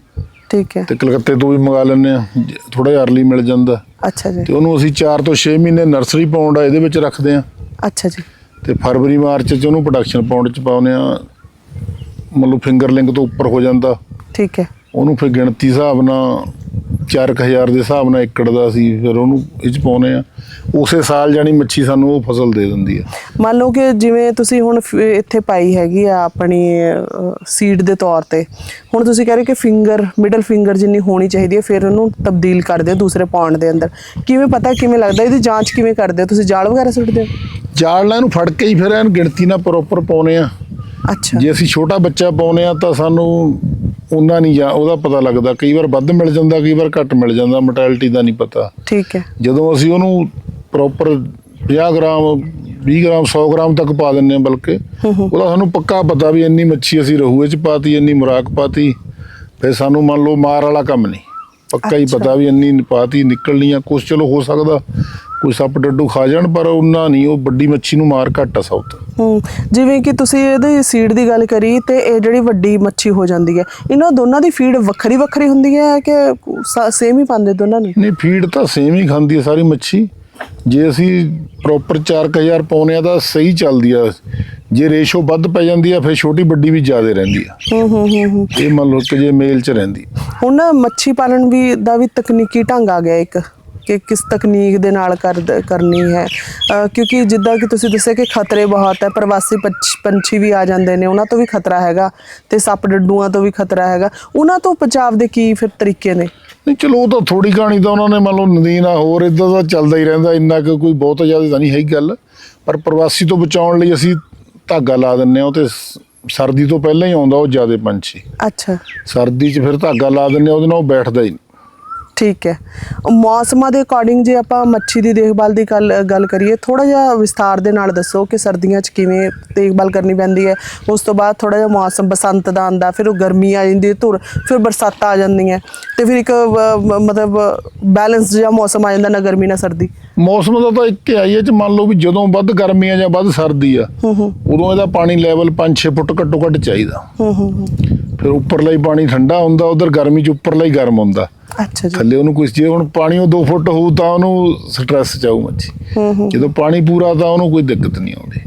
ਠੀਕ ਹੈ। ਤੇ ਕਲਕੱਤੇ ਤੋਂ ਵੀ ਮੰਗਾ ਲੈਂਦੇ ਆ ਥੋੜਾ ਜਿਹਾ ਅਰਲੀ ਮਿਲ ਜਾਂਦਾ। ਅੱਛਾ ਜੀ। ਤੇ ਉਹਨੂੰ ਅਸੀਂ 4 ਤੋਂ 6 ਮਹੀਨੇ ਨਰਸਰੀ ਪਾਉਂਡ ਆ ਇਹਦੇ ਵਿੱਚ ਰੱਖਦੇ ਆ ਅੱਛਾ ਜੀ। ਤੇ ਫਰਵਰੀ ਮਾਰਚ ਚ ਉਹਨੂੰ ਪ੍ਰੋਡਕਸ਼ਨ ਪਾਉਂਡ ਚ ਪਾਉਂਦੇ ਆ ਮਤਲਬ ਫਿੰਗਰਲਿੰਗ ਤੋਂ ਉੱਪਰ ਹੋ ਜਾਂਦਾ। ਠੀਕ ਹੈ। ਉਹਨੂੰ ਫਿਰ ਗਿਣਤੀ ਹਿਸਾਬ ਨਾਲ 4000 ਦੇ ਹਿਸਾਬ ਨਾਲ ਏਕੜ ਦਾ ਅਸੀਂ ਫਿਰ ਉਹਨੂੰ ਇਹ ਚ ਪਾਉਨੇ ਆ ਉਸੇ ਸਾਲ ਜਾਨੀ ਮੱਛੀ ਸਾਨੂੰ ਉਹ ਫਸਲ ਦੇ ਦਿੰਦੀ ਆ। ਮੰਨ ਲਓ ਕਿ ਜਿਵੇਂ ਤੁਸੀਂ ਹੁਣ ਫ- ਇੱਥੇ ਪਾਈ ਹੈਗੀ ਆ ਆਪਣੀ ਸੀਡ ਦੇ ਤੌਰ ਤੇ। ਹੁਣ ਤੁਸੀਂ ਕਹਿ ਰਹੇ ਕਿ ਫਿੰਗਰ ਮਿਡਲ ਫਿੰਗਰ ਜਿੰਨੀ ਹੋਣੀ ਚਾਹੀਦੀ ਹੈ ਫਿਰ ਉਹਨੂੰ ਤਬਦੀਲ ਕਰਦੇ ਹੋ ਦੂਸਰੇ ਪੌਂਡ ਦੇ ਅੰਦਰ। ਕਿਵੇਂ ਪਤਾ ਕਿਵੇਂ ਲੱਗਦਾ? ਇਹਦੀ ਜਾਂਚ ਕਿਵੇਂ ਕਰਦੇ ਹੋ? ਤੁਸੀਂ ਜਾਲ ਵਗੈਰਾ ਸੁੱਟਦੇ ਹੋ? ਜਾਲ ਨਾਲ ਇਹਨੂੰ ਫੜ ਕੇ ਹੀ ਫਿਰ ਇਹਨੂੰ ਗਿਣਤੀ ਨਾਲ ਪ੍ਰੋਪਰ ਪਾਉਨੇ ਆ ਅੱਛਾ। ਜੇ ਅਸੀਂ ਛੋਟਾ ਬੱਚਾ ਪਾਉਨੇ ਆ ਤਾਂ ਸਾਨੂੰ ਉਹਨਾਂ ਨਹੀਂ ਜਾਂ ਉਹਦਾ ਪਤਾ ਲੱਗਦਾ। ਕਈ ਵਾਰ ਵੱਧ ਮਿਲ ਜਾਂਦਾ ਕਈ ਵਾਰ ਘੱਟ ਮਿਲ ਜਾਂਦਾ ਮੋਰਟੈਲਿਟੀ ਦਾ ਨਹੀਂ ਪਤਾ। ਠੀਕ ਹੈ। ਜਦੋਂ ਅਸੀਂ ਉਹਨੂੰ ਪ੍ਰੋਪਰ 50 ਗ੍ਰਾਮ 20 ਗ੍ਰਾਮ 100 ਗ੍ਰਾਮ ਤੱਕ ਪਾ ਦਿੰਨੇ ਆ ਬਲਕਿ ਉਹਦਾ ਸਾਨੂੰ ਪੱਕਾ ਪਤਾ ਵੀ ਇੰਨੀ ਮੱਛੀ ਅਸੀਂ ਰਹੂਏ ਚ ਪਾਤੀ ਇੰਨੀ ਮੁਰਾਕ ਪਾਤੀ ਫਿਰ ਸਾਨੂੰ ਮੰਨ ਲਓ ਮਾਰ ਵਾਲਾ ਕੰਮ ਨਹੀਂ। ਪੱਕਾ ਹੀ। ਪਤਾ ਵੀ ਇੰਨੀ ਪਾਤੀ ਨਿਕਲਣੀ ਆ ਕੁਛ ਚਲੋ ਹੋ ਸਕਦਾ। ਕੋਈ ਸੱਪ ਡੱਡੂ ਖਾ ਜਾਣ ਪਰ ਉਹਨਾਂ ਨਹੀਂ ਉਹ ਵੱਡੀ ਮੱਛੀ ਨੂੰ ਮਾਰ ਘੱਟ ਆ ਸਭ ਤੋਂ। ਹੂੰ ਜਿਵੇਂ ਕਿ ਤੁਸੀਂ ਇਹਦੀ ਸੀਡ ਦੀ ਗੱਲ ਕਰੀ ਤੇ ਇਹ ਜਿਹੜੀ ਵੱਡੀ ਮੱਛੀ ਹੋ ਜਾਂਦੀ ਹੈ ਇਹਨਾਂ ਦੋਨਾਂ ਦੀ ਫੀਡ ਵੱਖਰੀ ਵੱਖਰੀ ਹੁੰਦੀ ਹੈ ਕਿ ਸੇਮ ਹੀ ਪਾਉਂਦੇ ਦੋਨਾਂ ਨੂੰ? ਨਹੀਂ ਫੀਡ ਤਾਂ ਸੇਮ ਹੀ ਖਾਂਦੀ ਹੈ ਸਾਰੀ ਮੱਛੀ। ਜੇ ਅਸੀਂ ਪ੍ਰੋਪਰ 4000 ਪਾਉਨੇ ਆ ਤਾਂ ਸਹੀ ਚੱਲਦੀ ਆ। ਜੇ ਰੇਸ਼ੋ ਵੱਧ ਪੈ ਜਾਂਦੀ ਆ ਫਿਰ ਛੋਟੀ ਵੱਡੀ ਵੀ ਜ਼ਿਆਦਾ ਰਹਿੰਦੀ ਆ। ਹੂੰ ਹੂੰ ਹੂੰ। ਇਹ ਮੰਨ ਲਓ ਕਿ ਜੇ ਮੇਲ ਚ ਰਹਿੰਦੀ। ਹੁਣ ਮੱਛੀ ਪਾਲਣ ਵੀ ਦਾ ਵੀ ਤਕਨੀਕੀ ਢੰਗ ਆ ਗਿਆ ਇੱਕ। ਕਿ ਕਿਸ ਤਕਨੀਕ ਦੇ ਨਾਲ ਕਰ ਕਰਨੀ ਹੈ। ਕਿਉਂਕਿ ਜਿੱਦਾਂ ਕਿ ਤੁਸੀਂ ਦੱਸਿਆ ਕਿ ਖਤਰੇ ਬਹੁਤ ਹੈ ਪ੍ਰਵਾਸੀ ਪੰਛ- ਵੀ ਆ ਜਾਂਦੇ ਨੇ ਉਹਨਾਂ ਤੋਂ ਵੀ ਖਤਰਾ ਹੈਗਾ ਤੇ ਸੱਪ ਡੱਡੂਆਂ ਤੋਂ ਵੀ ਖਤਰਾ ਹੈਗਾ। ਉਹਨਾਂ ਤੋਂ ਬਚਾਵ ਦੇ ਕੀ ਫਿਰ ਤਰੀਕੇ ਨੇ? ਨਹੀਂ ਚਲੋ ਉਹ ਤਾਂ ਥੋੜੀ ਕਹਾਣੀ ਤਾਂ ਉਹਨਾਂ ਨੇ ਮੰਨ ਲਓ ਨਦੀਨ ਆ ਹੋਰ ਇਦਾਂ ਦਾ ਚੱਲਦਾ ਹੀ ਰਹਿੰਦਾ ਇੰਨਾ ਕੁ ਕੋਈ ਬਹੁਤ ਜ਼ਿਆਦਾ ਤਾਂ ਨਹੀਂ ਹੈਗੀ ਗੱਲ। ਪਰ ਪ੍ਰਵਾਸੀ ਤੋਂ ਬਚਾਉਣ ਲਈ ਅਸੀਂ ਧਾਗਾ ਲਾ ਦਿੰਨੇ ਆ ਉਹ ਤੇ ਸਰਦੀ ਤੋਂ ਪਹਿਲਾਂ ਹੀ ਆਉਂਦਾ ਉਹ ਜ਼ਿਆਦਾ ਪੰਛੀ। ਅੱਛਾ। ਸਰਦੀ 'ਚ ਫਿਰ ਧਾਗਾ ਲਾ ਦਿੰਨੇ ਆ ਉਹਦੇ ਨਾਲ ਉਹ ਬੈਠਦਾ ਹੀ ਨਹੀਂ। ਠੀਕ ਹੈ। ਮੌਸਮਾਂ ਦੇ ਅਕੋਰਡਿੰਗ ਜੇ ਆਪਾਂ ਮੱਛੀ ਦੀ ਦੇਖਭਾਲ ਦੀ ਗੱਲ ਗੱਲ ਕਰੀਏ ਥੋੜਾ ਜਿਹਾ ਵਿਸਥਾਰ ਦੇ ਨਾਲ ਦੱਸੋ ਕਿ ਸਰਦੀਆਂ 'ਚ ਕਿਵੇਂ ਦੇਖਭਾਲ ਕਰਨੀ ਪੈਂਦੀ ਹੈ। ਉਸ ਤੋਂ ਬਾਅਦ ਥੋੜਾ ਜਿਹਾ ਮੌਸਮ ਬਸੰਤ ਦਾ ਆਂਦਾ ਫਿਰ ਉਹ ਗਰਮੀ ਆ ਜਾਂਦੀ ਹੈ ਧੁਰ ਫਿਰ ਬਰਸਾਤਾਂ ਆ ਜਾਂਦੀਆਂ ਤੇ ਫਿਰ ਇੱਕ ਮਤਲਬ ਬੈਲੈਂਸ ਜਿਹਾ ਮੌਸਮ ਆ ਜਾਂਦਾ ਨਾ ਗਰਮੀ ਨਾ ਸਰਦੀ। ਮੌਸਮ ਦਾ ਤਾਂ ਇੱਕ ਹੀ ਹੈ ਚ ਮੰਨ ਲਓ ਵੀ ਜਦੋਂ ਵੱਧ ਗਰਮੀ ਆ ਜਾਂ ਵੱਧ ਸਰਦੀ ਆ ਉਦੋਂ ਇਹਦਾ ਪਾਣੀ ਲੈਵਲ 5-6 ਫੁੱਟ ਘੱਟੋ ਘੱਟ ਚਾਹੀਦਾ। ਹੂੰ ਹੂੰ ਹੂੰ। ਫਿਰ ਉੱਪਰਲਾ ਹੀ ਪਾਣੀ ਠੰਡਾ ਹੁੰਦਾ ਉਧਰ ਗਰਮੀ 'ਚ ਉੱਪਰਲਾ ਹੀ ਗਰਮ ਹੁੰਦਾ। ਅੱਛਾ ਜੀ। ਥੱਲੇ ਉਹਨੂੰ ਕੁਝ ਜੇ ਹੁਣ ਪਾਣੀ ਉਹ 2 ਫੁੱਟ ਹੋਊ ਤਾਂ ਉਹਨੂੰ ਸਟ੍ਰੈਸ ਚਾਊ ਮੱਛੀ। ਜਦੋਂ ਪਾਣੀ ਪੂਰਾ ਤਾਂ ਉਹਨੂੰ ਕੋਈ ਦਿੱਕਤ ਨਹੀਂ ਆਉਂਦੀ।